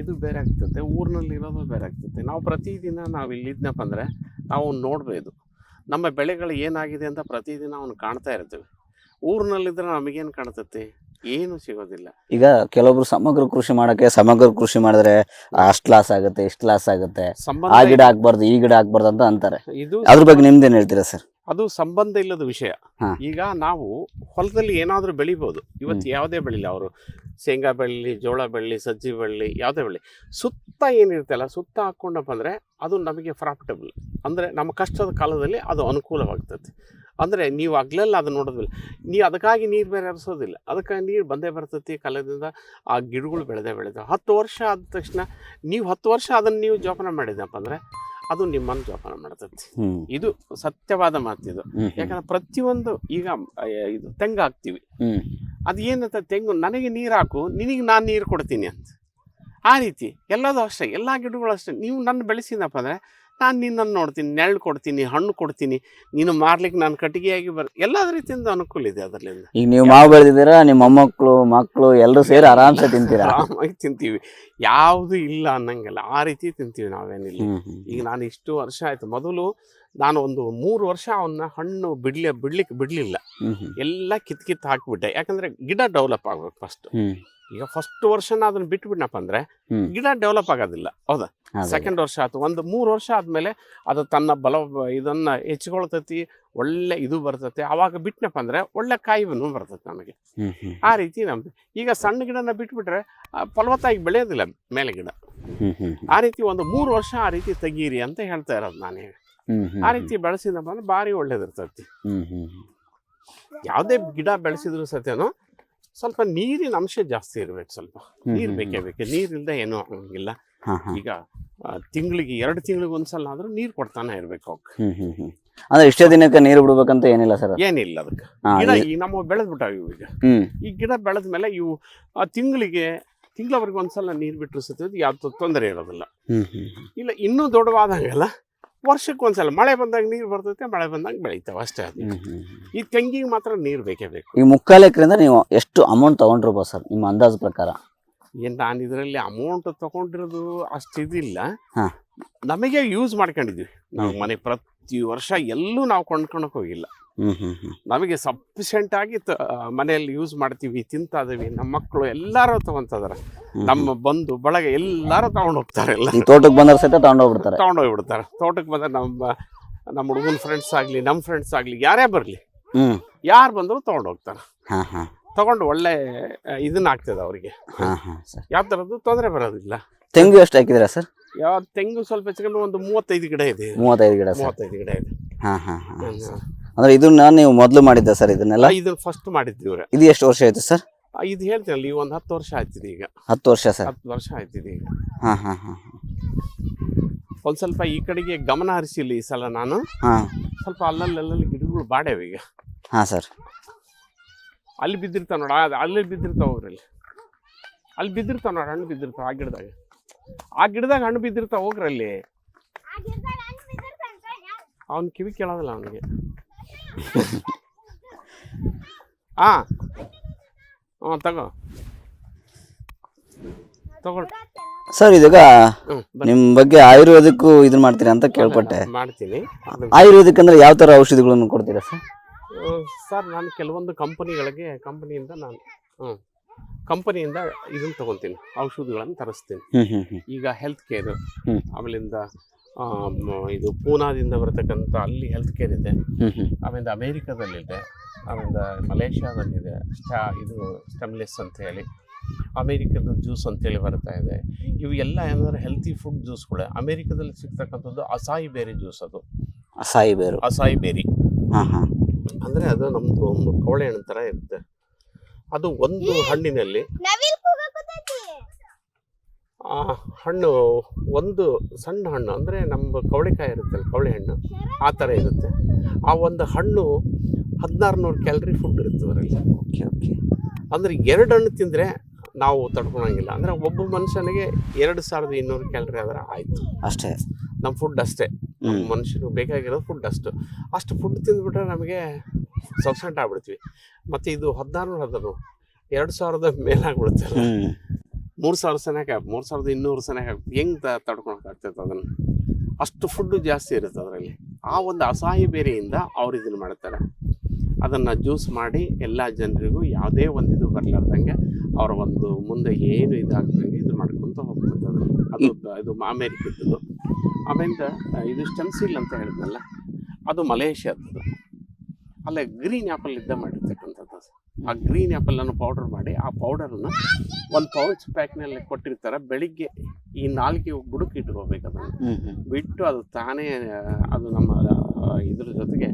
ಇದು ಬೇರೆ ಆಗ್ತದೆ ಊರಿನಲ್ಲಿ ಇರೋದು ಬೇರೆ ಆಗ್ತದೆ. ನಾವು ಪ್ರತಿದಿನ ನಾವು ಇಲ್ಲಿದ್ನಪ್ಪ ಅಂದರೆ ನಾವು ನೋಡ್ಬೋದು ನಮ್ಮ ಬೆಳೆಗಳು ಏನಾಗಿದೆ ಅಂತ ಪ್ರತಿದಿನ ಅವನು ಕಾಣ್ತಾ ಇರ್ತೀವಿ. ಊರಿನಲ್ಲಿದ್ದರೆ ನಮಗೇನು ಕಾಣ್ತೈತಿ? ಏನು ಸಿಗೋದಿಲ್ಲ. ಈಗ ಕೆಲವೊಬ್ರು ಸಮಗ್ರ ಕೃಷಿ ಮಾಡಕ್ಕೆ ಸಮಗ್ರ ಕೃಷಿ ಮಾಡಿದ್ರೆ ಅಷ್ಟು ಲಾಸ್ ಆಗುತ್ತೆ ಇಷ್ಟು ಲಾಸ್ ಆಗುತ್ತೆ. ಆ ಗಿಡ ಹಾಕ್ಬಾರ್ದು ಈ ಗಿಡ ಹಾಕ್ಬಾರ್ದು ಅಂತ ಅಂತಾರೆ. ಇದು ಅದ್ರ ಬಗ್ಗೆ ನಿಮ್ದೇನು ಹೇಳ್ತೀರಾ ಸರ್? ಅದು ಸಂಬಂಧ ಇಲ್ಲದ ವಿಷಯ. ಈಗ ನಾವು ಹೊಲದಲ್ಲಿ ಏನಾದರೂ ಬೆಳಿಬೋದು. ಇವತ್ತು ಯಾವುದೇ ಬೆಳಿಲಿ ಅವರು ಶೇಂಗಾ ಬೆಳ್ಳಿ ಜೋಳ ಬೆಳ್ಳಿ ಸಜ್ಜಿ ಬೆಳ್ಳಿ ಯಾವುದೇ ಬೆಳ್ಳಿ. ಸುತ್ತ ಏನಿರುತ್ತಲ್ಲ ಸುತ್ತ ಹಾಕ್ಕೊಂಡಪ್ಪ ಅಂದರೆ ಅದು ನಮಗೆ ಪ್ರಾಫಿಟಬಲ್ ಅಂದರೆ ನಮ್ಮ ಕಷ್ಟದ ಕಾಲದಲ್ಲಿ ಅದು ಅನುಕೂಲವಾಗ್ತದೆ. ಅಂದರೆ ನೀವು ಅಗ್ಲೆಲ್ಲ ಅದು ನೋಡೋದಿಲ್ಲ. ನೀವು ಅದಕ್ಕಾಗಿ ನೀರು ಬೇರೆ ಹರಿಸೋದಿಲ್ಲ. ಅದಕ್ಕಾಗಿ ನೀರು ಬಂದೇ ಬರ್ತೈತಿ ಕಾಲದಿಂದ. ಆ ಗಿಡಗಳು ಬೆಳೆದೇ ಬೆಳೆದ. ಹತ್ತು ವರ್ಷ ಆದ ತಕ್ಷಣ ನೀವು ಹತ್ತು ವರ್ಷ ಅದನ್ನು ನೀವು ಜೋಪಾನ ಮಾಡಿದಪ್ಪ ಅಂದರೆ ಅದು ನಿಮ್ಮನ್ನು ಜೋಪಾನ ಮಾಡ್ತೈತಿ ಇದು ಸತ್ಯವಾದ ಮಾತು ಇದು. ಯಾಕಂದ್ರೆ ಪ್ರತಿಯೊಂದು ಈಗ ಇದು ತೆಂಗು ಹಾಕ್ತೀವಿ. ಅದು ಏನಂತ ತೆಂಗು ನನಗೆ ನೀರು ಹಾಕು ನಿನಗೆ ನಾನು ನೀರು ಕೊಡ್ತೀನಿ ಅಂತ. ಆ ರೀತಿ. ಎಲ್ಲದೂ ಅಷ್ಟೇ ಎಲ್ಲ ಗಿಡಗಳು ಅಷ್ಟೇ. ನೀವು ನನ್ನ ಬೆಳೆಸಿದಪ್ಪ ಅಂದರೆ ನಾನು ನಿನ್ನನ್ನು ನೋಡ್ತೀನಿ ನೆರಳು ಕೊಡ್ತೀನಿ ಹಣ್ಣು ಕೊಡ್ತೀನಿ ನೀನು ಮಾರ್ಲಿಕ್ಕೆ ನಾನು ಕಟ್ಟಿಗೆಯಾಗಿ ಬರ್ ಎಲ್ಲ ರೀತಿಯಿಂದ ಅನುಕೂಲ ಇದೆ ಅದರಲ್ಲಿಂದ. ಈಗ ನೀವು ಮಾವು ಬೆಳೆದಿದ್ದೀರಾ ನಿಮ್ಮ ಮೊಮ್ಮಕ್ಕಳು ಮಕ್ಕಳು ಎಲ್ಲರೂ ಸೇರಿ ಆರಾಮ್ಸೆ ತಿಂತೀರಾ? ಆರಾಮಾಗಿ ತಿಂತೀವಿ. ಯಾವುದು ಇಲ್ಲ ಅನ್ನಂಗಿಲ್ಲ ಆ ರೀತಿ ತಿಂತೀವಿ ನಾವೇನಿಲ್ಲ. ಈಗ ನಾನು ಇಷ್ಟು ವರ್ಷ ಆಯಿತು. ಮೊದಲು ನಾನು ಒಂದು ಮೂರು ವರ್ಷ ಅವನ್ನ ಹಣ್ಣು ಬಿಡ್ಲಿ ಬಿಡ್ಲಿಕ್ಕೆ ಬಿಡಲಿಲ್ಲ. ಎಲ್ಲ ಕಿತ್ ಕಿತ್ತು ಹಾಕಿಬಿಟ್ಟೆ. ಯಾಕಂದ್ರೆ ಗಿಡ ಡೆವಲಪ್ ಆಗ್ಬೇಕು ಫಸ್ಟ್ ಈಗ ಫಸ್ಟ್ ವರ್ಷ ಅದನ್ನ ಬಿಟ್ಬಿಟ್ನಪ್ಪ ಅಂದ್ರೆ ಗಿಡ ಡೆವಲಪ್ ಆಗೋದಿಲ್ಲ. ಹೌದಾ? ಸೆಕೆಂಡ್ ವರ್ಷ ಆಯ್ತು ಒಂದು ಮೂರು ವರ್ಷ ಆದ್ಮೇಲೆ ಅದು ತನ್ನ ಬಲ ಇದನ್ನ ಹೆಚ್ಚಿಕೊಳ್ತತಿ ಒಳ್ಳೆ ಇದು ಬರ್ತತೆ. ಅವಾಗ ಬಿಟ್ನಪ್ಪ ಅಂದ್ರೆ ಒಳ್ಳೆ ಕಾಯಿವನು ಬರ್ತೈತೆ ನಮಗೆ. ಆ ರೀತಿ ನಮ್ದು. ಈಗ ಸಣ್ಣ ಗಿಡನ ಬಿಟ್ಬಿಟ್ರೆ ಫಲವತ್ತಾಗಿ ಬೆಳೆಯೋದಿಲ್ಲ ಮೇಲೆ ಗಿಡ. ಆ ರೀತಿ ಒಂದು ಮೂರು ವರ್ಷ ಆ ರೀತಿ ತೆಗೀರಿ ಅಂತ ಹೇಳ್ತಾ ಇರೋದು ನಾನೇ ಆ ರೀತಿ ಬೆಳೆಸಿದಪ್ಪ ಅಂದ್ರೆ ಭಾರಿ ಒಳ್ಳೇದಿರ್ತೈತಿ. ಯಾವುದೇ ಗಿಡ ಬೆಳೆಸಿದ್ರು ಸತ್ಯನೂ ಸ್ವಲ್ಪ ನೀರಿನ ಅಂಶ ಜಾಸ್ತಿ ಇರ್ಬೇಕು ಸ್ವಲ್ಪ. ನೀರು ಬೇಕೇ ಬೇಕು ನೀರಿಂದ ಏನೂ ಆಗಂಗಿಲ್ಲ. ಈಗ ತಿಂಗಳಿಗೆ ಎರಡು ತಿಂಗಳಿಗೆ ಒಂದ್ಸಲ ಆದ್ರೂ ನೀರು ಕೊಡ್ತಾನೆ ಇರ್ಬೇಕು ಅವಕ್ಕೆ. ಅಂದ್ರೆ ಇಷ್ಟೇ ದಿನಕ್ಕೆ ನೀರು ಬಿಡ್ಬೇಕಂತ ಏನಿಲ್ಲ ಸರ್? ಏನಿಲ್ಲ ಅದಕ್ಕೆ. ಗಿಡ ಈ- ಈಗ ನಮ್ಮ ಬೆಳೆದ್ಬಿಟ್ಟಾವ ಇವು ಈಗ. ಈ ಗಿಡ ಬೆಳೆದ ಮೇಲೆ ಇವು ತಿಂಗಳಿಗೆ ತಿಂಗಳವರೆಗೆ ಒಂದ್ಸಲ ನೀರು ಬಿಟ್ಟರು ಸತ್ಯ ಯಾವ್ದು ತೊಂದರೆ ಇರೋದಿಲ್ಲ. ಇಲ್ಲ ಇನ್ನೂ ದೊಡ್ಡವಾದಂಗೆಲ್ಲ. ವರ್ಷಕ್ಕೆ ಒಂದ್ಸಲ ಮಳೆ ಬಂದಾಗ ನೀರು ಬರ್ತೈತೆ ಮಳೆ ಬಂದಾಗ ಬೆಳಿತಾವೆ ಅಷ್ಟೇ ಅದು. ಈ ತೆಂಗಿಗೆ ಮಾತ್ರ ನೀರು ಬೇಕೇ ಬೇಕು. ಈ ಮುಕ್ಕಾಲು ಎಕರೆಯಿಂದ ನೀವು ಎಷ್ಟು ಅಮೌಂಟ್ ತಗೊಂಡಿರ್ಬೋದು ಸರ್ ನಿಮ್ಮ ಅಂದಾಜು ಪ್ರಕಾರ? ಏನು ನಾನು ಇದರಲ್ಲಿ ಅಮೌಂಟ್ ತಗೊಂಡಿರೋದು ಅಷ್ಟು ಇದಿಲ್ಲ. ನಮಗೆ ಯೂಸ್ ಮಾಡ್ಕೊಂಡಿದ್ವಿ. ನಾವು. ಮನೆ ಪ್ರತಿ ವರ್ಷ ಎಲ್ಲೂ ನಾವು ಕೊಂಡ್ಕೊಳಕ್ ಹೋಗಿಲ್ಲ. ನಮಗೆ ಸಫಿಷಿಯೆಂಟ್ ಆಗಿ ಮನೆಯಲ್ಲಿ ಯೂಸ್ ಮಾಡ್ತೀವಿ ತಿಂತಾ ಇದೀವಿ ನಮ್ಮ ಮಕ್ಕಳು ಎಲ್ಲಾರು ತಗೊಂತದಾರ. ನಮ್ಮ ಬಂಧು ಬಳಗ ಎಲ್ಲಾರು ತಗೊಂಡು ಹೋಗ್ತಾರೆ ಎಲ್ಲ ತೋಟಕ್ಕೆ ಬಂದ್ರೆ ಸಹಿತ ತಗೊಂಡೋಗ್ಬಿಡ್ತಾರೆ. ತಗೊಂಡೋಗ್ಬಿಡ್ತಾರೆ. ತೋಟಕ್ಕೆ ಬಂದ್ರೆ ನಮ್ಮ ನಮ್ಮ ಹುಡುಗನ ಫ್ರೆಂಡ್ಸ್ ಆಗಲಿ ನಮ್ಮ ಫ್ರೆಂಡ್ಸ್ ಆಗಲಿ ಯಾರೇ ಬರಲಿ ಹ್ಮ್. ಯಾರು ಬಂದರೂ ತಗೊಂಡು ಹೋಗ್ತಾರೆ ತಗೊಂಡು ಒಳ್ಳೆ ಇದನ್ನ ಆಗ್ತದೆ ಅವರಿಗೆ. ಹಾ ಹಾ ಸರ್. ಯಾವ ಥರದ್ದು ತೊಂದರೆ ಬರೋದಿಲ್ಲ. ತೆಂಗು ಎಷ್ಟು ಹಾಕಿದ್ದೀರಾ ಸರ್? ಯಾವ ತೆಂಗು ಸ್ವಲ್ಪ ಹೆಚ್ಚಿಕೊಂಡು ಒಂದು ಮೂವತ್ತೈದು ಗಿಡ ಇದೆ. ಮೂವತ್ತೈದು ಗಿಡ ಮೂವತ್ತೈದು ಗಿಡ ಇದೆ. ಹಾಂ ಹಾಂ ಹಾ ಸರ್. ಅಂದ್ರೆ ಇದನ್ನ ನೀವು ಮೊದಲು ಮಾಡಿದ್ದ ಸರ್ ಇದನ್ನೆಲ್ಲ? ಇದು ಫಸ್ಟ್ ಮಾಡಿದ್ವಿ ಇವ್ರೆ. ಇದು ಎಷ್ಟು ವರ್ಷ ಆಯ್ತು ಸರ್? ಇದು ಹೇಳ್ತೀನಲ್ಲ ಈ ಒಂದು ಹತ್ತು ವರ್ಷ ಆಯ್ತಿದೆ ಈಗ. ಹತ್ತು ವರ್ಷ ಸರ್? ಹತ್ತು ವರ್ಷ ಆಯ್ತಿದೆ ಈಗ. ಹಾ ಹಾ ಹಾ ಒಂದ್ ಸ್ವಲ್ಪ ಈ ಕಡೆಗೆ ಗಮನ ಹರಿಸಿಲ್ಲ ಈ ಸಲ ನಾನು. ಹಾ. ಸ್ವಲ್ಪ ಅಲ್ಲಲ್ಲಿ ಅಲ್ಲಲ್ಲಿ ಗಿಡಗಳು ಬಾಡ್ಯಾವ ಈಗ. ಹಾ ಸರ್. ಅಲ್ಲಿ ಬಿದ್ದಿರ್ತಾವ ನೋಡ ಅದು ಅಲ್ಲಿ ಬಿದ್ದಿರ್ತಾವ ಅವ್ರಲ್ಲಿ ಅಲ್ಲಿ ಬಿದ್ದಿರ್ತಾವ ನೋಡ ಹಣ್ಣು ಬಿದ್ದಿರ್ತಾವ ಆ ಗಿಡದಾಗ. ಆ ಗಿಡದಾಗ ಹಣ್ಣು ಬಿದ್ದಿರ್ತಾವ ಹೋಗ್ರಲ್ಲಿ. ಅವನ್ ಕಿವಿ ಕೇಳೋದಿಲ್ಲ ಅವನಿಗೆ. ಹಾ ಹ್ಞೂ ತಗೋ. ಸರ್ ಇದೀಗ ಹ್ಞೂ. ನಿಮ್ ಬಗ್ಗೆ ಆಯುರ್ವೇದಕ್ಕೂ ಇದನ್ನ ಮಾಡ್ತೀರಾ ಅಂತ ಕೇಳ್ಪಟ್ಟೆ. ಮಾಡ್ತೀನಿ. ಅದು ಆಯುರ್ವೇದಿಕ್ ಅಂದ್ರೆ ಯಾವ ತರ ಔಷಧಿಗಳನ್ನು ಕೊಡ್ತೀರಾ ಸರ್? ಸರ್ ನಾನು ಕೆಲವೊಂದು ಕಂಪನಿಗಳಿಗೆ ಕಂಪನಿಯಿಂದ ನಾನು ಹ್ಞೂ ಕಂಪನಿಯಿಂದ ಇದನ್ನು ತಗೊತೀನಿ ಔಷಧಿಗಳನ್ನು ತರಿಸ್ತೀನಿ. ಹ್ಮ್ ಹ್ಮ್ ಹ್ಮ್. ಈಗ ಹೆಲ್ತ್ ಕೇರ್ ಹ್ಮ್. ಆಮೇಲಿಂದ ಆ, ಇದು ಪೂನಾದಿಂದ ಬರತಕ್ಕಂಥ ಅಲ್ಲಿ ಹೆಲ್ತ್ ಕೇರ್ ಇದೆ ಆಮೇಲೆ ಅಮೇರಿಕಾದಲ್ಲಿದೆ. ಆಮೇಲೆ ಮಲೇಷ್ಯಾದಲ್ಲಿದೆ. ಸ್ಟಾ ಇದು ಸ್ಟೆಮ್ಲೆಸ್ ಅಂತ ಹೇಳಿ. ಅಮೇರಿಕದ ಜ್ಯೂಸ್ ಅಂತೇಳಿ ಬರ್ತಾ ಇದೆ. ಇವು ಎಲ್ಲ ಏನಂದ್ರೆ ಹೆಲ್ತಿ ಫುಡ್ ಜ್ಯೂಸ್ಗಳು ಅಮೇರಿಕದಲ್ಲಿ ಸಿಗ್ತಕ್ಕಂಥದ್ದು ಅಸಾಯಿ ಬೇರಿ ಜ್ಯೂಸ್ ಅದು. ಅಸಾಯಿ ಬೇರು. Acai berry. ಹಾ ಹಾ. ಅಂದರೆ ಅದು ನಮ್ಮದು ಒಂದು ಕವಳೆ ಹಣ್ಣು ಥರ ಇರುತ್ತೆ. ಅದು ಒಂದು ಹಣ್ಣಿನಲ್ಲಿ ಹಣ್ಣು ಒಂದು ಸಣ್ಣ ಹಣ್ಣು ಅಂದರೆ ನಮ್ಮ ಕವಳಿಕಾಯಿ ಇರುತ್ತಲ್ಲ ಕವಳೆ ಹಣ್ಣು ಆ ಥರ ಇರುತ್ತೆ. ಆ ಒಂದು ಹಣ್ಣು ಹದಿನಾರು ನೂರು ಕ್ಯಾಲರಿ ಫುಡ್ ಇರುತ್ತೆ ಅದರಲ್ಲಿ. Okay okay. ಅಂದರೆ ಎರಡು ಹಣ್ಣು ತಿಂದರೆ ನಾವು ತಡ್ಕೊಳಂಗಿಲ್ಲ. ಅಂದರೆ ಒಬ್ಬ ಮನುಷ್ಯನಿಗೆ ಎರಡು ಸಾವಿರದ ಇನ್ನೂರು ಕ್ಯಾಲರಿ ಆದರೆ ಆಯಿತು. ಅಷ್ಟೇ. ನಮ್ಮ ಫುಡ್ ಅಷ್ಟೇ. ಮನುಷ್ಯನಿಗೆ ಬೇಕಾಗಿರೋದು ಫುಡ್ ಅಷ್ಟು. ಅಷ್ಟು ಫುಡ್ ತಿಂದುಬಿಟ್ರೆ ನಮಗೆ ಸಬ್ಸೆಂಟ್ ಆಗ್ಬಿಡ್ತೀವಿ. ಮತ್ತು ಇದು ಹದಿನಾರು ನೂರು ಹದಿನಾರು ಎರಡು ಸಾವಿರದ ಮೇಲಾಗ್ಬಿಡುತ್ತೆ ಮೂರು ಸಾವಿರ ಸೆನೆಗೆ ಮೂರು ಸಾವಿರದ ಇನ್ನೂರು ಸೆನೆಗೆ ಹಾಕಿ ಹೆಂಗೆ ತಡ್ಕೊಳಕ್ಕೆ ಆಗ್ತೈತೆ ಅದನ್ನು? ಅಷ್ಟು ಫುಡ್ಡು ಜಾಸ್ತಿ ಇರುತ್ತೆ ಅದರಲ್ಲಿ. ಆ ಒಂದು ಅಸಹಾಯ ಬೇರೆಯಿಂದ ಅವ್ರು ಇದನ್ನು ಮಾಡ್ತಾರೆ. ಅದನ್ನು ಜ್ಯೂಸ್ ಮಾಡಿ ಎಲ್ಲ ಜನರಿಗೂ ಯಾವುದೇ ಒಂದು ಇದು ಬರಲಾರ್ದಂಗೆ ಅವರ ಒಂದು ಮುಂದೆ ಏನು ಇದಾಗ್ದಂಗೆ ಇದು ಮಾಡ್ಕೊತ ಹೋಗ್ತದೆ ಅದು. ಅದು ಇದು ಅಮೇರಿಕದ್ದು. ಆಮೇಲಿಂದ ಇದು ಸ್ಟೆನ್ಸಿಲ್ ಅಂತ ಹೇಳಿದ್ನಲ್ಲ, ಅದು ಮಲೇಷ್ಯಾದ ಅಲ್ಲೇ ಗ್ರೀನ್ ಆ್ಯಪಲ್ ಇದ್ದ ಮಾಡಿರ್ತಕ್ಕಂಥದ್ದು ಅದು. ಆ ಗ್ರೀನ್ ಆ್ಯಪಲನ್ನು ಪೌಡರ್ ಮಾಡಿ ಆ ಪೌಡರನ್ನು ಒಂದು ಪೌಚ್ ಪ್ಯಾಕ್ನಲ್ಲಿ ಕೊಟ್ಟಿರ್ತಾರೆ. ಬೆಳಿಗ್ಗೆ ಈ ನಾಲ್ಕಿ ಬುಡಕ್ಕೆ ಇಟ್ಕೋಬೇಕು ಅದನ್ನು. ಬಿಟ್ಟು ಅದು ತಾನೇ ಅದು ನಮ್ಮ ಇದ್ರ ಜೊತೆಗೆ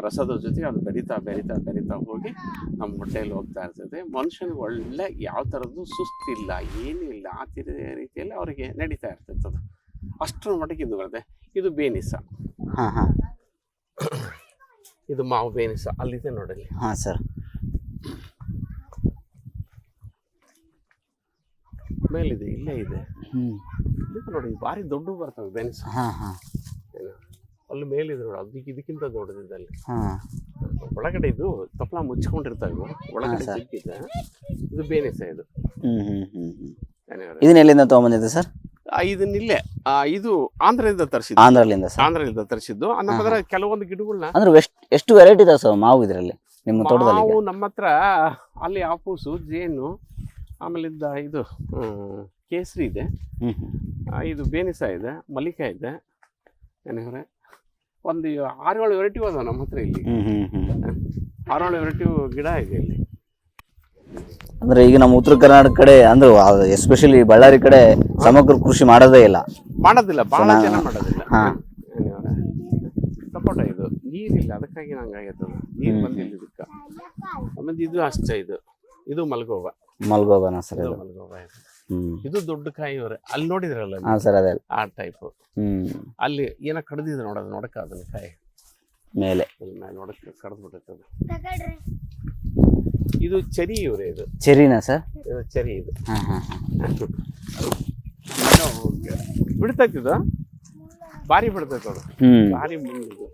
ರಸದ ಜೊತೆಗೆ ಅದು ಬೆರಿತಾ ಬೆರಿತಾ ಬೆರಿತಾ ಹೋಗಿ ನಮ್ಮ ಹೊಟ್ಟೆಯಲ್ಲಿ ಹೋಗ್ತಾ ಇರ್ತದೆ. ಮನುಷ್ಯನಿಗೆ ಒಳ್ಳೆ ಯಾವ ಥರದ್ದು ಸುಸ್ತಿಲ್ಲ ಏನೂ ಇಲ್ಲ. ಆ ರೀತಿಯಲ್ಲಿ ಅವರಿಗೆ ನಡೀತಾ ಇರ್ತೈತೆ ಅದು. ಅಷ್ಟರ ಮಟ್ಟಿಗೆ ಇದು ಬರುತ್ತೆ. ಇದು ಬೇನಿಸ. ಹಾಂ ಹಾಂ. ಇದು ಮಾವು ಬೇನಿಸ. ಅಲ್ಲಿದೆ ನೋಡಲಿ ಹಾಂ ಸರ್. ಮೇಲಿದೆ ಇಲ್ಲೇ ಇದೆ. ಹ್ಮ್. ನೋಡಿ ಭಾರಿ ದೊಡ್ಡ ಬರ್ತವೆ ಬೆನ್ಸ್. ಹಾ ಅಲ್ಲಿ ಮೇಲಿದೆ ನೋಡಿ ಅದಕ್ಕೆ ಇದಕ್ಕಿಂತ ದೊಡ್ಡದಿದೆ ಅಲ್ಲಿ. ಹಾ. ಒಳಗಡೆ ಇದು ತಪ್ಪಲ ಮುಚ್ಕೊಂಡಿರ್ತಾವೆ. ಒಳಗಡೆ ಸಿಕ್ಕಿದೆ. ಇದು ಬೇನಿಸ ಇದು? ಇದನ್ನ ಎಲ್ಲಿಂದ ತಗೊಂಬಂದಿದ್ದೆ ಸರ್? ಇದನ್ನ ಇಲ್ಲೇ ಇದು ಆಂಧ್ರದಿಂದ ತರಿಸಿದ್ದು. ಆಂಧ್ರದಿಂದ ಸರ್. ಆಂಧ್ರದಿಂದ ತರಿಸಿದ್ದು. ಅನ್ನೋದ್ರ ಕೆಲವೊಂದು ಗಿಡಗಳನ್ನ ಅಂದ್ರೆ ಎಷ್ಟು ಎಷ್ಟು ವೆರೈಟಿ ಇದೆ ಸರ್ ಮಾವು ಇದರಲ್ಲಿ ನಿಮ್ಮ ತೋಟದಲ್ಲಿ ನಾವು ನಮ್ಮ ಹತ್ರ ಅಲ್ಲಿ ಆಪೂಸು ಜೇನು ಆಮೇಲೆ ಇದ್ದ ಇದು ಕೇಸರಿ ಇದೆ. ಇದು ಬೇನಿಸ ಇದೆ ಮಲ್ಲಿಕ ಇದೆ. ಏನಿವ್ರೆ ಒಂದು ಆರೇಳು ವೆರೈಟಿ ಅದಾವ ನಮ್ಮ ಹತ್ರ ಇಲ್ಲಿ. ಆರೇಳು ವೆರೈಟಿ ಗಿಡ ಇದೆ ಇಲ್ಲಿ. ಅಂದ್ರೆ ಈಗ ನಮ್ಮ ಉತ್ತರ ಕರ್ನಾಟಕ ಕಡೆ ಅಂದ್ರೆ ಎಸ್ಪೆಷಲಿ ಬಳ್ಳಾರಿ ಕಡೆ ಸಮಗ್ರ ಕೃಷಿ ಮಾಡೋದೇ ಇಲ್ಲ. ಮಾಡೋದಿಲ್ಲ ಬಹಳ ಜನ ಮಾಡೋದಿಲ್ಲ? ಸಪೋಟ ಇದು. ನೀರಿಲ್ಲ ಅದಕ್ಕಾಗಿ ನಂಗೆ ಆಗೈತದ. ನೀರು. ಬಂದಿಲ್ಲ ಇದಕ್ಕೆ. ಆಮೇಲೆ ಇದು ಅಷ್ಟೇ ಇದು. ಇದು ಮಲ್ಗೋವ. ಮಲ್ಗೋಬನ ಸರ್ ಇದು ಇದು? ಇದು ಹ್ಮ್. ಇದು ದೊಡ್ಡ ಕಾಯಿ ಇವ್ರೆ. ಅಲ್ಲಿ ನೋಡಿದ್ರಲ್ಲ ಹಾ ಸರ್ ಅದೇ. ಆ ಟೈಪ್ ಹ್ಮ್. ಅಲ್ಲಿ ಏನ ಕಡ್ದಿದೆ ನೋಡೋದು ನೋಡಕ್ಕ ಅದನ್ನ ಕಾಯಿ. ಮೇಲೆ. ಮೇಲೆ ನೋಡಕ್ಕೆ ಕಡ್ದ್ಬಿಟ್ಟೈತೆ ಅದು ಇದು ಚರಿ ಇವ್ರೆ ಇದು. ಚೆರಿನಾ ಸರ್? ಇದು ಚರಿ ಇದು. ಹಾ ಹಾ ಇದು ಭಾರಿ ಬಿಡ್ತೈತೆ ಅದು. ಹ್ಮ್. ಭಾರಿ ಮುಂದಿದು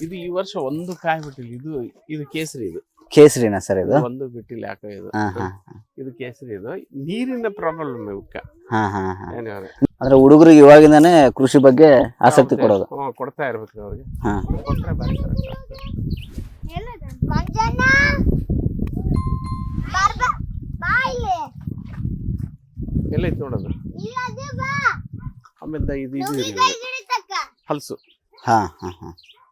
ಇದು ಈ ವರ್ಷ ಒಂದು ಕಾಯಿ ಬಿಟ್ಟಿಲ್ಲ. ಇದು ಇದು ಕೇಸರಿ ಇದು. ಕೇಸರಿನಾ ಸರ್ ಇದು? ಒಂದು ಬಿಟ್ಟಿಲ್ಲ ಯಾಕೋ ಇದು. ಹಾ ಹಾ ಇದು ಕೇಸರಿ ಇದು. ನೀರಿನ ಪ್ರಾಬ್ಲಮ್ ಇವಕ್ಕ ಹಾ ಹಾ ಹಾ. ಏನಿವ್ರೆ ಅಂದ್ರೆ ಹುಡುಗರಿಗೆ ಇವಾಗಿಂದಾನೇ ಕೃಷಿ ಬಗ್ಗೆ ಆಸಕ್ತಿ ಕೊಡೋದು. ಹ್ಞೂ ಕೊಡ್ತಾ ಇರ್ಬೇಕು ಅವ್ರಿಗೆ. ಹಾ. ಕೊಟ್ರೆ correct ಆಗ್ತದೆ. ಮಂಜಣ್ಣ! ಬರ್ಬ ಬಾ ಇಲ್ಲಿ. ಎಲ್ಲೈತೆ ನೋಡೋದು? ಇಲ್ಲ ಅದು ಬಾ. ಆಮೇಲೆ ಇದು ಇದು ಇದೆ. ಕೈ ಹಿಡಿತಕ್ಕ ಹಲಸು. ಹಾ ಹಾ ಹಾ.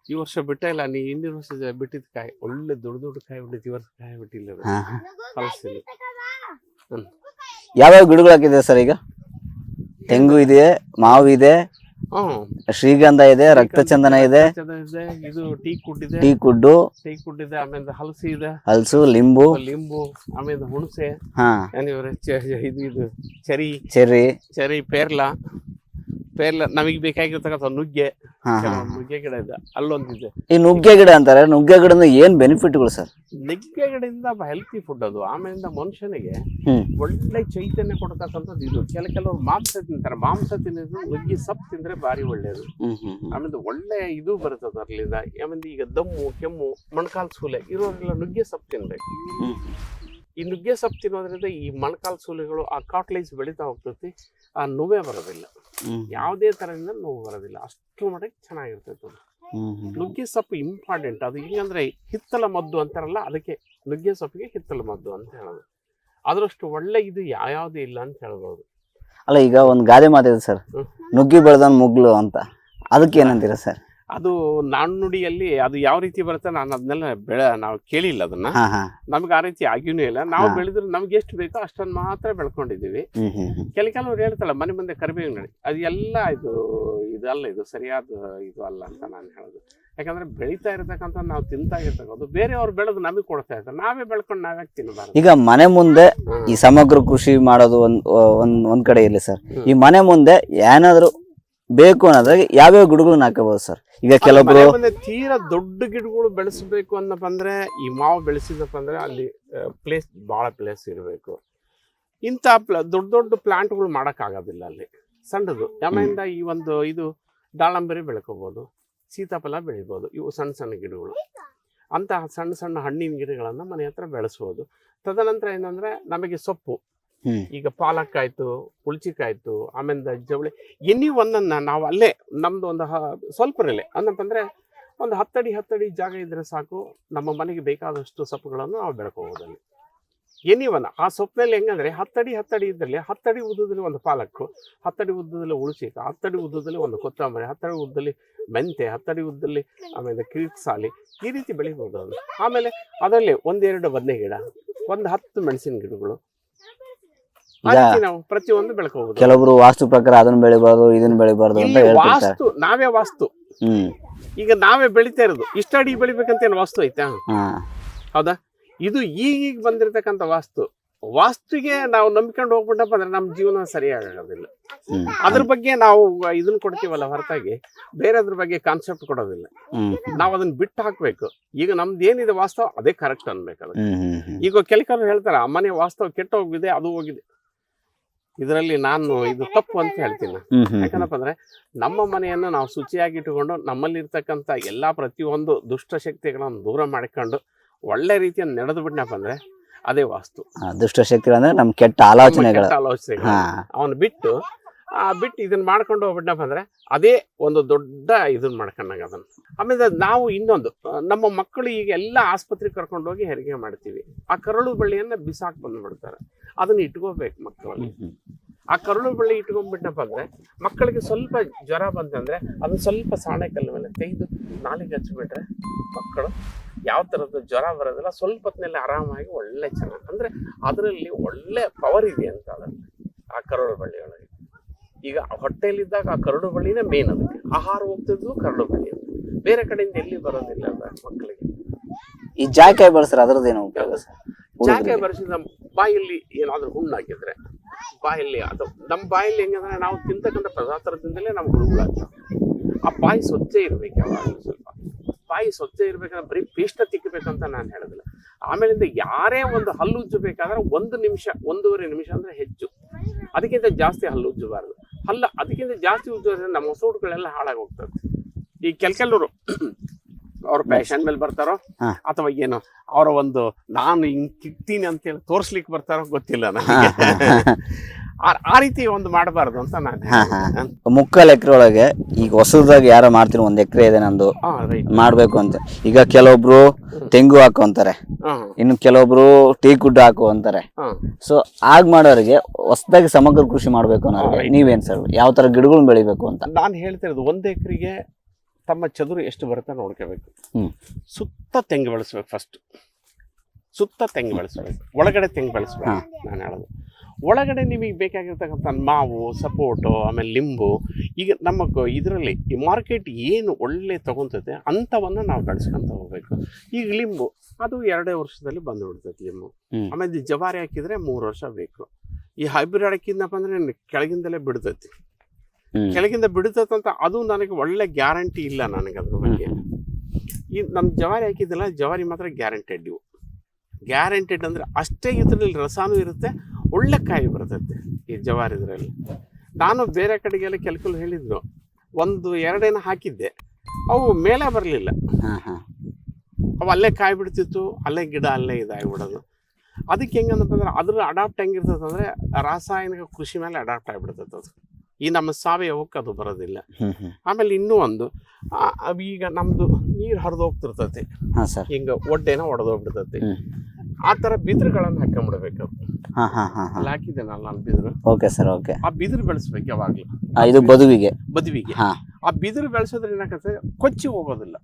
ಈ ವರ್ಷ ಬಿಟ್ಟ ಇಲ್ಲ ನೀ ಹಿಂದಿನ ವರ್ಷ ಬಿಟ್ಟಿದ್ದ ಕಾಯಿ ಒಳ್ಳೆ ದೊಡ್ಡ ದೊಡ್ಡ ಕಾಯಿ ಬಿಟ್ಟಿತ್ತು ಈ ವರ್ಷ ಕಾಯಿ ಬಿಟ್ಟಿಲ್ಲ. ಹಾ ಹಾ. ಹ್ಮ್. ಯಾವ್ಯಾವ ಗಿಡಗಳು ಹಾಕಿದೆ ಸರ್ ಈಗ? ತೆಂಗು ಇದೆ ಮಾವು ಇದೆ ಹ್ಮ್. ಶ್ರೀಗಂಧ ಇದೆ ರಕ್ತಚಂದನ ಇದೆ ಚಂದನ ಇದೆ ಇದು ಟೀ ಕುಡ್ ಇದೆ. Teak wood. ಟೀ ಕುಡ್ ಇದೆ ಆಮೇಲೆ ಹಲಸಿ ಇದೆ. ಹಲಸು ಲಿಂಬು. ಲಿಂಬು ಆಮೇಲೆ ಹುಣಸೆ. ಹಾ. ಏನಿವ್ರೆ ಇದು ಇದು ಚರಿ. ಚೆರ್ರಿ ಚರಿ ಪೇರ್ಲ. ಪೇರ್ಲ ನಮಗೆ ಬೇಕಾಗಿರ್ತಕ್ಕಂಥ ನುಗ್ಗೆ. ಹಾ ಹಾ. ನುಗ್ಗೆ ಗಿಡ ಇದೆ. ಅಲ್ಲೊಂದಿದೆ. ಈ ನುಗ್ಗೆ ಗಿಡ ಅಂತಾರೆ ನುಗ್ಗೆ ಗಿಡದಿಂದ ಏನ್ ಬೆನಿಫಿಟ್ಗಳು ಸರ್? ನುಗ್ಗೆ ಗಿಡದಿಂದ ಹೆಲ್ತಿ ಫುಡ್ ಅದು. ಆಮೇಲಿಂದ ಮನುಷ್ಯನಿಗೆ ಹ್ಮ್. ಒಳ್ಳೆ ಚೈತನ್ಯ ಕೊಡ್ತಕ್ಕಂಥದ್ದು ಇದು. ಕೆಲ ಕೆಲವರು ಮಾಂಸ ತಿಂತಾರೆ. ಮಾಂಸ ತಿನ್ನೋದು ನುಗ್ಗಿ ಸೊಪ್ಪು ತಿಂದ್ರೆ ಭಾರಿ ಒಳ್ಳೆಯದು ಹ್ಮ್ ಹ್ಮ್ ಹ್ಮ್. ಆಮೇಲೆ ಒಳ್ಳೆ ಇದು ಬರುತ್ತೆ ಅದರಿಂದ ಆಮೇಲೆ ಈಗ ದಮ್ಮು ಕೆಮ್ಮು ಮೊಣಕಾಲು ಸೂಲೆ ಇರೋರೆಲ್ಲ ನುಗ್ಗೆ ಸೊಪ್ಪು ತಿನ್ಬೇಕು. ಹ್ಮ್. ಈ ನುಗ್ಗೆ ಸೊಪ್ಪು ತಿನ್ನೋದ್ರಿಂದ ಈ ಮೊಣಕಾಲು ಸೂಲೆಗಳು ಆ ಕಾಟ್ಲೈಸ್ ಬೆಳೀತಾ ಹೋಗ್ತೈತಿ. ಆ ನೋವೇ ಬರೋದಿಲ್ಲ. ಯಾವುದೇ ಥರದಿಂದ ನೋವು ಬರೋದಿಲ್ಲ. ಅಷ್ಟು ಮಟ್ಟಿಗೆ ಚೆನ್ನಾಗಿರ್ತೈತೆ ನುಗ್ಗೆ ಸೊಪ್ಪು ಇಂಪಾರ್ಟೆಂಟ್ ಅದು ಹೆಂಗಂದ್ರೆ ಹಿತ್ತಲ ಮದ್ದು ಅಂತಾರಲ್ಲ ಅದಕ್ಕೆ ನುಗ್ಗೆ ಸೊಪ್ಪಿಗೆ ಹಿತ್ತಲ ಮದ್ದು ಅಂತ ಹೇಳೋದು. ಅದರಷ್ಟು ಒಳ್ಳೆ ಇದು ಯಾವ್ಯಾವ್ದು ಇಲ್ಲ ಅಂತ ಹೇಳ್ಬೋದು. ಅಲ್ಲ ಈಗ ಒಂದು ಗಾದೆ ಮಾತಿದೆ ಸರ್. ನುಗ್ಗಿ ಬೆಳೆದ ಮುಗ್ಲು ಅಂತ. ಅದಕ್ಕೆ ಏನಂತೀರಾ ಸರ್? ಅದು ನಾಣ್ಣುಡಿಯಲ್ಲಿ ಅದು ಯಾವ ರೀತಿ ಬರುತ್ತೆ ನಾನು ಅದನ್ನೆಲ್ಲ ಬೆಳ ನಾವು ಕೇಳಿಲ್ಲ ಅದನ್ನ. ನಮ್ಗೆ ಆ ರೀತಿ ಆಗಿನೂ ಇಲ್ಲ. ನಾವು. ಬೆಳೆದ್ರೆ ನಮ್ಗೆ ಎಷ್ಟು ಬೇಕೋ ಅಷ್ಟನ್ನು ಮಾತ್ರ ಬೆಳ್ಕೊಂಡಿದ್ದೀವಿ ಕೆಲ ಕೆಲವ್ರು ಹೇಳ್ತಾಳೆ ಮನೆ ಮುಂದೆ ಕರಿಬೇವು ನಡಿ ಅದು ಎಲ್ಲ ಇದು ಇದಲ್ಲ ಇದು ಸರಿಯಾದ ಇದು ಅಲ್ಲ ಅಂತ ನಾನು ಹೇಳೋದು. ಯಾಕಂದ್ರೆ ಬೆಳೀತಾ ಇರತಕ್ಕಂಥ ನಾವು ತಿಂತಾ ಇರ್ತಕ್ಕಂಥ ಬೇರೆಯವ್ರು ಬೆಳೆದು ನಮಗೆ ಕೊಡ್ತಾ ಇರ್ತಾರೆ. ನಾವೇ ಬೆಳ್ಕೊಂಡು ನಾವೇ ತಿನ್ನಬಾರ್ದು ಈಗ ಮನೆ ಮುಂದೆ ಈ ಸಮಗ್ರ ಕೃಷಿ ಮಾಡೋದು ಒಂದ್ ಒಂದ್ ಒಂದ್ ಕಡೆ ಇಲ್ಲ ಸರ್ ಈ ಮನೆ ಮುಂದೆ ಏನಾದ್ರು ಬೇಕು ಅನ್ನೋದಾಗ ಯಾವ್ಯಾವ ಗಿಡಗಳನ್ನ ಹಾಕಬಹುದು ಸರ್? ಈಗ ಕೆಲವೊಬ್ರು ಮುಂದೆ ತೀರಾ ದೊಡ್ಡ ಗಿಡಗಳು ಬೆಳೆಸಬೇಕು ಅನ್ನಪ್ಪ ಅಂದ್ರೆ ಈ ಮಾವು ಬೆಳೆಸಿದಪ್ಪ ಅಂದ್ರೆ ಅಲ್ಲಿ ಪ್ಲೇಸ್ ಭಾಳ ಪ್ಲೇಸ್ ಇರಬೇಕು. ಇಂಥ ಪ್ಲ ದೊಡ್ಡ ದೊಡ್ಡ ಪ್ಲಾಂಟ್ಗಳು ಮಾಡೋಕ್ಕಾಗೋದಿಲ್ಲ ಅಲ್ಲಿ. ಸಣ್ಣದು. ಆಮೇಲಿಂದ ಈ ಒಂದು ಇದು ದಾಳಂಬರಿ ಬೆಳ್ಕೋಬೋದು ಸೀತಾಫಲ ಬೆಳಿಬೋದು ಇವು ಸಣ್ಣ ಸಣ್ಣ ಗಿಡಗಳು. ಅಂತಹ ಸಣ್ಣ ಸಣ್ಣ ಹಣ್ಣಿನ ಗಿಡಗಳನ್ನು ಮನೆ ಹತ್ರ ಬೆಳೆಸ್ಬೋದು. ತದನಂತರ ಏನಂದರೆ ನಮಗೆ ಸೊಪ್ಪು. ಈಗ ಪಾಲಕ್ ಆಯ್ತು ಹುಳ್ಚಿಕಾಯ್ತು ಆಮೇಲೆ ಜವಳಿ ಎನಿ ಒಂದನ್ನ ನಾವು ಅಲ್ಲೇ, ನಮ್ದು ಒಂದು ಸ್ವಲ್ಪ ರಿಲೆ ಅಂದಪ್ಪ ಅಂದ್ರೆ ಒಂದು ಹತ್ತಡಿ ಹತ್ತಡಿ ಜಾಗ ಇದ್ರೆ ಸಾಕು, ನಮ್ಮ ಮನೆಗೆ ಬೇಕಾದಷ್ಟು ಸೊಪ್ಪುಗಳನ್ನು ನಾವು ಬೆಳ್ಕೋಬೋದಲ್ಲಿ ಎನಿ ಒನ್ ಆ ಸೊಪ್ಪಿನಲ್ಲಿ ಹೆಂಗಂದ್ರೆ ಹತ್ತಡಿ ಹತ್ತಡಿ ಇದ್ರಲ್ಲಿ, ಹತ್ತಡಿ ಉದ್ದದಲ್ಲಿ ಒಂದು ಪಾಲಕ್ಕು, ಹತ್ತಡಿ ಉದ್ದದಲ್ಲಿ ಉಳಿಸಿಕ ಹತ್ತಡಿ ಉದ್ದದಲ್ಲಿ ಒಂದು ಕೊತ್ತಂಬರಿ, ಹತ್ತಡಿ ಉದ್ದದಲ್ಲಿ ಮೆಂತೆ ಹತ್ತಡಿ ಉದ್ದದಲ್ಲಿ ಆಮೇಲೆ ಕಿರಿಕ್ಸಾಲಿ ಈ ರೀತಿ ಬೆಳಿಬೋದು ಆಮೇಲೆ ಅದರಲ್ಲಿ ಒಂದೆರಡು ಬದನೆ ಗಿಡ ಒಂದು ಹತ್ತು ಮೆಣಸಿನ ಗಿಡಗಳು ಈಗ ನಾವು ಪ್ರತಿಯೊಂದು ಬೆಳಕೋಬಹುದು ಕೆಲವರು ವಾಸ್ತು ಪ್ರಕಾರ ಅದನ್ನ ಬೆಳಿಬಾರ್ದು ಇದನ್ನ ಬೆಳಿಬಾರ್ದು ಅಂತ ವಾಸ್ತು ನಾವೇ ವಾಸ್ತು. ಹ್ಮ್. ಈಗ ನಾವೇ ಬೆಳಿತಾ ಇರೋದು. ಇಷ್ಟ ಅಡಿ ಬೆಳಿಬೇಕಂತ ಏನು ವಾಸ್ತು ಐತಾ? ಹಾ. ಹೌದಾ? ಇದು ಈಗೀಗ ಬಂದಿರತಕ್ಕಂತ ವಾಸ್ತು. ವಾಸ್ತುಗೆ ನಾವು ನಂಬಿಕೊಂಡು ಹೋಗ್ಬಿಟ್ಟಪ್ಪ ಅಂದ್ರೆ ನಮ್ಮ ಜೀವನ ಸರಿಯಾಗೋದಿಲ್ಲ ಅದ್ರ ಬಗ್ಗೆ ನಾವು ಇದನ್ನ ಕೊಡ್ತೀವಲ್ಲ ಹೊರತಾಗಿ ಬೇರೆ ಅದ್ರ ಬಗ್ಗೆ ಕಾನ್ಸೆಪ್ಟ್ ಕೊಡೋದಿಲ್ಲ. ನಾವು ಅದನ್ನ ಬಿಟ್ಟು ಹಾಕ್ಬೇಕು. ಈಗ ನಮ್ದು ಏನಿದೆ ವಾಸ್ತವ ಅದೇ ಕರೆಕ್ಟ್ ಅನ್ಬೇಕು ಅದಕ್ಕೆ ಈಗ ಕೆಲಕಾಲ ಹೇಳ್ತಾರೆ ಆ ಮನೆ ವಾಸ್ತವ ಕೆಟ್ಟ ಹೋಗಿದೆ ಅದು ಹೋಗಿದೆ. ಇದರಲ್ಲಿ ನಾನು ಇದು ತಪ್ಪು ಅಂತ ಹೇಳ್ತೀನಿ ಯಾಕಂದಪ್ಪ ಅಂದ್ರೆ ನಮ್ಮ ಮನೆಯನ್ನು ನಾವು ಶುಚಿಯಾಗಿ ಇಟ್ಟುಕೊಂಡು ನಮ್ಮಲ್ಲಿರ್ತಕ್ಕಂಥ ಎಲ್ಲಾ ಪ್ರತಿಯೊಂದು ದುಷ್ಟ ಶಕ್ತಿಗಳನ್ನು ದೂರ ಮಾಡ್ಕೊಂಡು ಒಳ್ಳೆ ರೀತಿಯನ್ನು ನಡೆದು ಬಿಟ್ನಪ್ಪ ಅಂದ್ರೆ ಅದೇ ವಾಸ್ತು. ಆ, ದುಷ್ಟಶಕ್ತಿಗಳು ಅಂದ್ರೆ ನಮ್ ಕೆಟ್ಟ ನಮ್ಮ ಆಲೋಚನೆಗಳು. ಕೆಟ್ಟ ಆಲೋಚನೆಗಳು. ಹಾ. ಅವನು ಬಿಟ್ಟು ಬಿಟ್ಟು ಇದನ್ನ ಮಾಡ್ಕೊಂಡು ಹೋಗ್ಬಿಟ್ನಪ್ಪ ಅಂದ್ರೆ ಅದೇ ಒಂದು ದೊಡ್ಡ ಇದನ್ನ ಮಾಡ್ಕೊಂಡಾಗ ಅದನ್ನ. ಆಮೇಲೆ ನಾವು ಇನ್ನೊಂದು ನಮ್ಮ ಮಕ್ಕಳು ಈಗ ಎಲ್ಲ ಆಸ್ಪತ್ರೆಗೆ ಕರ್ಕೊಂಡು ಹೋಗಿ ಹೆರಿಗೆ ಮಾಡ್ತೀವಿ. ಆ ಕರಳು ಬಳ್ಳಿಯನ್ನ ಬಿಸಾಕ್ ಬಂದ್ಬಿಡ್ತಾರೆ. ಅದನ್ನ ಇಟ್ಕೋಬೇಕು ಮಕ್ಕಳಲ್ಲಿ. ಆ ಕರುಳು ಬಳ್ಳಿ ಇಟ್ಕೊಂಡ್ಬಿಟ್ಟಪ್ಪ ಅಂದ್ರೆ ಮಕ್ಕಳಿಗೆ ಸ್ವಲ್ಪ ಜ್ವರ ಬಂತಂದ್ರೆ ಅದನ್ನ ಸ್ವಲ್ಪ ಸಾಣೆಕಲ್ಲ ಮೇಲೆ ತೆಗೆದು ನಾಲಿಗೆ ಹಚ್ಚಿಬಿಟ್ರೆ ಮಕ್ಕಳು ಯಾವ ಥರದ ಜ್ವರ ಬರೋದಿಲ್ಲ ಸ್ವಲ್ಪ ಹೊತ್ತಿನಲ್ಲಿ ಆರಾಮಾಗಿ ಒಳ್ಳೆ ಚೆನ್ನಾಗಿ ಅಂದ್ರೆ ಅದರಲ್ಲಿ ಒಳ್ಳೆ ಪವರ್ ಇದೆ ಅಂತ ಅದರಲ್ಲಿ ಆ ಕರುಳು ಬಳ್ಳಿ ಒಳಗೆ. ಈಗ ಹೊಟ್ಟೆಯಲ್ಲಿದ್ದಾಗ ಆ ಕರಡು ಬಳ್ಳಿನೇ ಮೇನ್ ಅದಕ್ಕೆ ಆಹಾರ ಹೋಗ್ತಿದ್ದು ಕರಡು ಬಳ್ಳಿ ಅಂತ. ಬೇರೆ ಕಡೆಯಿಂದ ಎಲ್ಲಿ ಬರೋದಿಲ್ಲ ಅದ ಮಕ್ಕಳಿಗೆ. ಈ ಜಾಕಾಯಿ ಬಳಸ್ರ ಅದ್ರದ್ದೇನು ಉಪಯೋಗ ಜಾಕೆ ನಮ್ಮ ಬಾಯಲ್ಲಿ ಏನಾದ್ರೂ ಹುಣ್ಣು ಹಾಕಿದ್ರೆ ಬಾಯಲ್ಲಿ ಅದು. ನಮ್ಮ ಬಾಯಲ್ಲಿ ಹೆಂಗಂದ್ರೆ ನಾವು ತಿಂತಕ್ಕಂಥ ಪದಾರ್ಥದಿಂದಲೇ ನಮ್ಮ ಹುಳುಗಳಾಗ್ತವೆ ಆ ಬಾಯಿ ಸ್ವಚ್ಛ ಇರ್ಬೇಕು ಯಾವಾಗಲೂ ಸ್ವಲ್ಪ. ಬಾಯಿ ಸ್ವಚ್ಛ ಇರ್ಬೇಕಂದ್ರೆ ಬರೀ ಪೀಷ್ಟ ತಿಕ್ಕಬೇಕಂತ ನಾನು ಹೇಳೋದಿಲ್ಲ. ಆಮೇಲಿಂದ ಯಾರೇ ಒಂದು ಹಲ್ಲು ಉಜ್ಜಬೇಕಾದ್ರೆ ಒಂದು ನಿಮಿಷ ಒಂದೂವರೆ ನಿಮಿಷ ಅಂದರೆ ಹೆಚ್ಚು. ಅದಕ್ಕಿಂತ ಜಾಸ್ತಿ ಹಲ್ಲು ಉಜ್ಜಬಾರ್ದು. ಹಲ್ಲ ಅದಕ್ಕಿಂತ ಜಾಸ್ತಿ ಉದ್ಯೋಗ ನಮ್ಮ ಹೊಸಗಳೆಲ್ಲ ಹಾಳಾಗಿ ಹೋಗ್ತದೆ ಈ ಕೆಲ ಕೆಲವರು ಅವ್ರ ಪ್ಯಾಷನ್ ಮೇಲೆ ಬರ್ತಾರೋ ಅಥವಾ ಏನು ಅವರ ಒಂದು ನಾನು ಹಿಂಗ್ ಅಂತ ಅಂತೇಳಿ ತೋರ್ಸ್ಲಿಕ್ಕೆ ಬರ್ತಾರೋ ಗೊತ್ತಿಲ್ಲ ನನಗೆ. ಆ- ರೀತಿ ಒಂದು ಮಾಡಬಾರ್ದು ಅಂತ ನಾನು. ಮುಕ್ಕಾಲ್ ಎಕರೆ ಒಳಗೆ ಈಗ ಹೊಸದಾಗಿ ಯಾರೋ ಮಾಡ್ತೀನಿ ಒಂದ್ ಎಕರೆ ಇದೆ ನಂದು. ಮಾಡ್ಬೇಕು ಅಂತ. ಈಗ ಕೆಲವೊಬ್ರು ತೆಂಗು ಹಾಕು ಅಂತಾರೆ ಇನ್ನು ಕೆಲವೊಬ್ರು ಟೀ ಕುಡ್ ಹಾಕು ಅಂತಾರೆ ಸೊ ಆಗ ಮಾಡೋರಿಗೆ ಹೊಸದಾಗಿ ಸಮಗ್ರ ಕೃಷಿ ಮಾಡ್ಬೇಕು ಅನ್ನೋ ನೀವೇನ್ ಸರ್? ಯಾವ ತರ ಗಿಡಗಳನ್ನ ಬೆಳಿಬೇಕು ಅಂತ? ನಾನು ಹೇಳ್ತಿರೋದು ಒಂದ್ ಎಕರೆಗೆ ತಮ್ಮ ಚದುರು ಎಷ್ಟು ಬರುತ್ತೆ ನೋಡ್ಕೋಬೇಕು. ಸುತ್ತ ತೆಂಗು ಬೆಳೆಸ್ಬೇಕು ಫಸ್ಟ್ ಸುತ್ತ ತೆಂಗು ಬೆಳೆಸ್ಬೇಕು. ಒಳಗಡೆ ತೆಂಗು ಬೆಳೆಸ್ಬೇಕು. ನಾನು ಹೇಳೋದು. ಒಳಗಡೆ ನಿಮಗೆ ಬೇಕಾಗಿರ್ತಕ್ಕಂಥ ಮಾವು ಸಪೋಟು ಆಮೇಲೆ ಲಿಂಬು ಈಗ ನಮ್ಮ ಇದರಲ್ಲಿ ಈ ಮಾರ್ಕೆಟ್ ಏನು ಒಳ್ಳೆ ತೊಗೊತೈತೆ ಅಂಥವನ್ನು ನಾವು ಬೆಳೆಸ್ಕೊಂತ ಹೋಗ್ಬೇಕು. ಈಗ ಲಿಂಬು ಅದು ಎರಡೇ ವರ್ಷದಲ್ಲಿ ಬಂದು ಬಿಡ್ತೈತೆ ಲಿಂಬು. ಆಮೇಲೆ ಜವಾರಿ ಹಾಕಿದರೆ ಮೂರು ವರ್ಷ ಬೇಕು. ಈ ಹೈಬ್ರಿಡ್ ಹಾಕಿದ್ನಪ್ಪ ಅಂದ್ರೆ ಕೆಳಗಿಂದಲೇ ಬಿಡ್ತೈತಿ. ಕೆಳಗಿಂದ ಬಿಡುತ್ತಂತ ಅದು ನನಗೆ ಒಳ್ಳೆ ಗ್ಯಾರಂಟಿ ಇಲ್ಲ ನನಗೆ ಅದ್ರ ಬಗ್ಗೆ. ಈ ನಮ್ಮ ಜವಾರಿ ಹಾಕಿದ್ದಲ್ಲ ಜವಾರಿ ಮಾತ್ರ ಗ್ಯಾರಂಟೆಡ್ ಇವು. ಗ್ಯಾರಂಟೆಡ್ ಅಂದರೆ ಅಷ್ಟೇ ಇದರಲ್ಲಿ ರಸಾನು ಇರುತ್ತೆ ಒಳ್ಳೆ ಕಾಯಿ ಬರ್ತೈತೆ ಈ ಜವಾರಿ ಇದರಲ್ಲಿ ನಾನು ಬೇರೆ ಕಡೆಗೆಲ್ಲ ಕೆಲಕಲು ಹೇಳಿದ್ರು. ಒಂದು ಎರಡೇನ ಹಾಕಿದ್ದೆ. ಅವು ಮೇಲೆ ಬರಲಿಲ್ಲ. ಅವು ಅಲ್ಲೇ ಕಾಯಿ ಬಿಡ್ತಿತ್ತು ಅಲ್ಲೇ ಗಿಡ ಅಲ್ಲೇ ಇದಾಗಿಬಿಡೋದು. ಅದಕ್ಕೆ ಹೆಂಗಂತಂದ್ರೆ ಅಂದ್ರೆ ಅದ್ರ ಅಡಾಪ್ಟ್ ಹೆಂಗಿರ್ತದೆ ಅಂದರೆ ರಾಸಾಯನಿಕ ಕೃಷಿ ಮೇಲೆ ಅಡಾಪ್ಟ್ ಆಗಿಬಿಡ್ತೈತೆ ಅದು. ಈ ನಮ್ಮ ಸಾವಯವಕ್ಕೆ ಅದು ಬರೋದಿಲ್ಲ. ಆಮೇಲೆ ಇನ್ನೂ ಒಂದು ಈಗ ನಮ್ಮದು ನೀರು ಹರಿದು ಹೋಗ್ತಿರ್ತೈತಿ. ಹಿಂಗೆ ಒಡ್ಡೇನ ಒಡೆದೋಗ್ಬಿಡ್ತೈತಿ. ಆ ತರ ಬಿದಿರುಗಳನ್ನ ಹಾಕೊಂಡ್ಬಿಡ್ಬೇಕು ಹಾ ಹಾ ಹಾ ಹಾ. ಅಲ್ಲಿ ಹಾಕಿದ್ದೇನಲ್ಲ ನಾನು ಬಿದಿರು. ಓಕೆ ಸರ್ ಓಕೆ ಆ ಬಿದಿರು ಬೆಳೆಸ್ಬೇಕು ಯಾವಾಗ್ಲೂ. ಇದು ಬದುವಿಗೆ. ಬದುವಿಗೆ. ಹಾ. ಆ ಬಿದಿರು ಬೆಳೆಸೋದ್ರೆ ಏನಾಗತ್ತೆ ಕೊಚ್ಚಿ ಹೋಗೋದಿಲ್ಲ.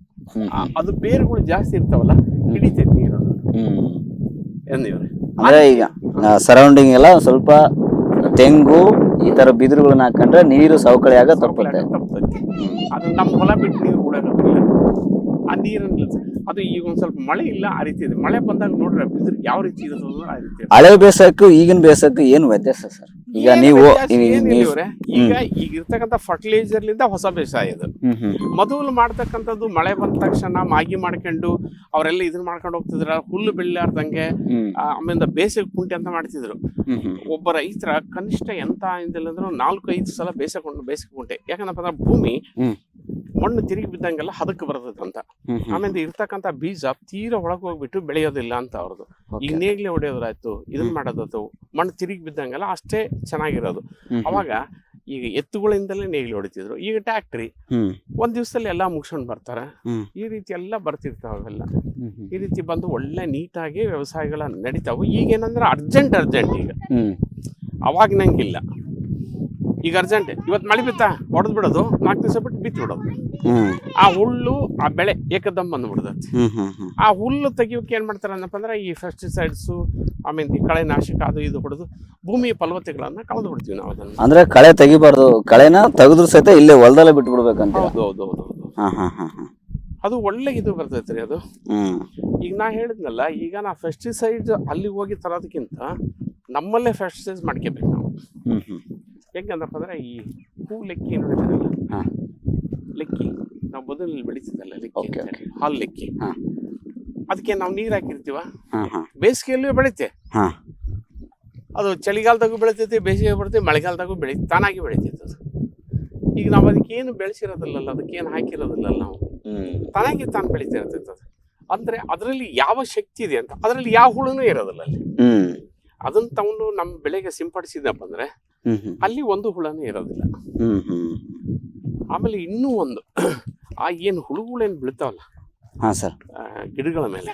ಅದು ಬೇರುಗಳು ಜಾಸ್ತಿ ಇರ್ತಾವಲ್ಲ ಹಿಡಿತೈತಿ ನೀರು ಎಂದಿವ್ರೆ? ಅಂದ್ರೆ ಈಗ ಸರೌಂಡಿಂಗ್ ಎಲ್ಲ ಸ್ವಲ್ಪ ತೆಂಗು ಈ ತರ ಬಿದಿರುಗಳನ್ನ ಹಾಕೊಂಡ್ರೆ ನೀರು ಸವಕಳಿ ಆಗ ತಪ್ಪುತ್ತೆ. ಅದು ನಮ್ಮ ಹೊಲ ಬಿಟ್ಟು ನೀರು ಉಡೋದಿಲ್ಲ ಆ ನೀರನ್ನ ಅದು ಈಗ ಒಂದ್ ಸ್ವಲ್ಪ ಮಳೆ ಇಲ್ಲ ಆ ರೀತಿ ಇದೆ. ಮಳೆ ಬಂದಾಗ ನೋಡ್ರೆ ಬಿದ್ರೆ ಯಾವ ರೀತಿ ಇರೋದು ಆ ರೀತಿ ಇರುತ್ತೆ. ಹಳೆ ಬೇಸಾಯಕ್ಕೂ ಈಗಿನ ಬೇಸಾಯಕ್ಕೂ ಏನು ವ್ಯತ್ಯಾಸ ಸರ್? ಈಗ ಏನು ನೀವು ವ್ಯತ್ಯಾಸ ಈ- ಏನಿಲ್ಲ ನೀವು- ಇವ್ರೆ. ಈಗ ಈಗ ಇರ್ತಕ್ಕಂಥ ಫರ್ಟಿಲೈಸರ್ಲಿಂದ ಹೊಸ ಬೇಸಾಯ ಇದು. ಹ್ಮ್ ಹ್ಮ್. ಮೊದಲು ಮಾಡ್ತಕ್ಕಂಥದ್ದು ಮಳೆ ಬಂದ ತಕ್ಷಣ ಮಾಗಿ ಮಾಡ್ಕೊಂಡು ಅವರೆಲ್ಲ ಇದನ್ನ ಮಾಡ್ಕೊಂಡು ಹೋಗ್ತಿದ್ರ ಹುಲ್ಲು ಬೆಳಿಲಾರ್ದಂಗೆ ಹ್ಮ್. ಆ, ಆಮೇಲೆ ಬೇಸಿಗೆ ಕುಂಟೆ ಅಂತ ಮಾಡ್ತಿದ್ರು. ಹ್ಮ್ ಹ್ಮ್. ಒಬ್ಬ ರೈತರ ಕನಿಷ್ಠ ಎಂತ ಅಂದಿಲ್ಲ ನಾಲ್ಕು ಐದು ಸಲ ಬೇಸಕೊಂಡು ಬೇಸಿಗೆ ಕುಂಟೆ. ಯಾಕಂದ್ರೆ ಭೂಮಿ ಹ್ಮ್. ಮಣ್ಣು ತಿರುಗಿ ಬಿದ್ದಂಗೆಲ್ಲ ಹದಕ್ಕೆ ಬರ್ತದೆ ಅಂತ. ಆಮೇಲೆ ಇರ್ತಕ್ಕಂಥ ಬೀಜ ತೀರ ಒಳಗೆ ಹೋಗ್ಬಿಟ್ಟು ಬೆಳೆಯೋದಿಲ್ಲ ಅಂತ ಅವ್ರದ್ದು. ಈಗ ನೇಗ್ಲೆ ಹೊಡೆಯೋದ್ರಾಯ್ತು ಇದನ್ನ. ಮಾಡೋದಾಯ್ತು ಮಣ್ಣು ತಿರುಗಿ ಬಿದ್ದಂಗೆಲ್ಲ ಅಷ್ಟೇ ಚೆನ್ನಾಗಿರೋದು. ಅವಾಗ ಈಗ ಎತ್ತುಗಳಿಂದಲೇ ನೇಗಿಲು ಹೊಡಿತಿದ್ರು. ಈಗ ಟ್ಯಾಕ್ಟ್ರಿ ಒಂದ್ ದಿವಸದಲ್ಲಿ ಎಲ್ಲಾ ಮುಗಿಸ್ಕೊಂಡು ಬರ್ತಾರೆ. ಈ ರೀತಿ ಎಲ್ಲ ಬರ್ತಿರ್ತಾವೆಲ್ಲ. ಈ ರೀತಿ ಬಂದು ಒಳ್ಳೆ ನೀಟಾಗಿ ವ್ಯವಸಾಯಗಳ ಈಗ ಈಗೇನಂದ್ರೆ ಅರ್ಜೆಂಟ್ ಅರ್ಜೆಂಟ್ ಈಗ. ಅವಾಗ ನಂಗಿಲ್ಲ ಈಗ ಅರ್ಜೆಂಟ್ ಇವತ್ತು ಮಳೆ ಬಿತ್ತಾ? ಹೊಡೆದು ಬಿಡೋದು ನಾಲ್ಕು ದಿವಸ ಬಿಟ್ಟು ಬಿತ್ತು ಬಿಡೋದು. ಆ ಹುಲ್ಲು ಆ ಬೆಳೆ ಏಕದಮ್ ಬಂದ್ಬಿಡ್ತೈತಿ ಆ ಹುಲ್ಲು ತೆಗಿಯೋಕೆ ಏನು ಮಾಡ್ತಾರೆ ಅನ್ನಪ್ಪ ಅಂದ್ರೆ ಈ ಪೆಸ್ಟಿಸೈಡ್ಸು ಆಮೇಲೆ ಕಳೆ ನಾಶಕ ಅದು ಇದು ಹೊಡೆದು ಭೂಮಿಯ ಫಲವತ್ತೆಗಳನ್ನ ಕಳೆದು ಬಿಡ್ತೀವಿ ನಾವು ಅದನ್ನ. ಅಂದ್ರೆ ಕಳೆ ತೆಗಿಬಾರ್ದು. ಕಳೆನ ತೆಗೆದ್ರು ಸಹಿತ ಇಲ್ಲೇ ಹೊಲದಲ್ಲೇ ಬಿಟ್ಟು ಬಿಡ್ಬೇಕಂತ ಹೌದು ಹೌದು ಹೌದು ಅದು ಒಳ್ಳೆ ಇದು ಬರ್ತೈತೆ ರೀ ಅದು ಈಗ ನಾ ಹೇಳಿದ್ನಲ್ಲ ಈಗ ನಾ ಫೆಸ್ಟಿಸೈಡ್ಸ್ ಅಲ್ಲಿ ಹೋಗಿ ತರೋದಕ್ಕಿಂತ ನಮ್ಮಲ್ಲೇ ಫೆಸ್ಟಿಸೈಡ್ಸ್ ಮಾಡ್ಕೋಬೇಕು ನಾವು. ಹೆಂಗಂದಪ್ಪ ಅಂದ್ರೆ ಈ ಹೂ ಲೆಕ್ಕಿ ನೋಡಿದ್ರಲ್ಲ ಹಾಂ. ಲೆಕ್ಕಿ. ನಾವು ಮೊದಲಲ್ಲಿ ಬೆಳೀತಿದ್ದಲ್ಲ ಲೆಕ್ಕಿ Okay. ಹಾಲು ಲೆಕ್ಕಿ. ಹಾಂ. ಅದಕ್ಕೆ ನಾವು ನೀರು ಹಾಕಿರ್ತೀವ? ಹಾಂ ಹಾಂ. ಬೇಸಿಗೆಯಲ್ಲೂ ಬೆಳೀತೆ. ಹಾಂ. ಅದು ಚಳಿಗಾಲದಾಗೂ ಬೆಳಿತೈತಿ ಬೇಸಿಗೆ ಬರ್ತೈತಿ ಮಳೆಗಾಲದಾಗೂ ಬೆಳಿ ತಾನಾಗಿ ಬೆಳಿತೈತೆ ಅದು. ಈಗ ನಾವು ಅದಕ್ಕೆ ಏನು ಬೆಳೆಸಿರೋದಿಲ್ಲಲ್ಲ ಅದಕ್ಕೆ ಏನು ಹಾಕಿರೋದಿಲ್ಲಲ್ಲ ನಾವು. ತಾನಾಗಿ ತಾನು ಬೆಳೀತಾ ಇರ್ತೈತೆ ಅದು. ಅಂದರೆ ಅದರಲ್ಲಿ ಯಾವ ಶಕ್ತಿ ಇದೆ ಅಂತ ಅದರಲ್ಲಿ ಯಾವ ಹುಳುನೂ ಇರೋದಿಲ್ಲ ಅಲ್ಲಿ. ಹ್ಞೂ ಅದನ್ನು ತಗೊಂಡು ನಮ್ಮ ಬೆಳೆಗೆ ಸಿಂಪಡಿಸಿದಪ್ಪ ಅಂದ್ರೆ ಅಲ್ಲಿ ಒಂದು ಹುಳನೇ ಇರೋದಿಲ್ಲ. ಆಮೇಲೆ ಇನ್ನೂ ಒಂದು ಆ ಏನು ಹುಳುಗಳೇನು ಬೀಳ್ತಾವಲ್ಲ? ಹಾ ಸರ್. ಗಿಡಗಳ ಮೇಲೆ.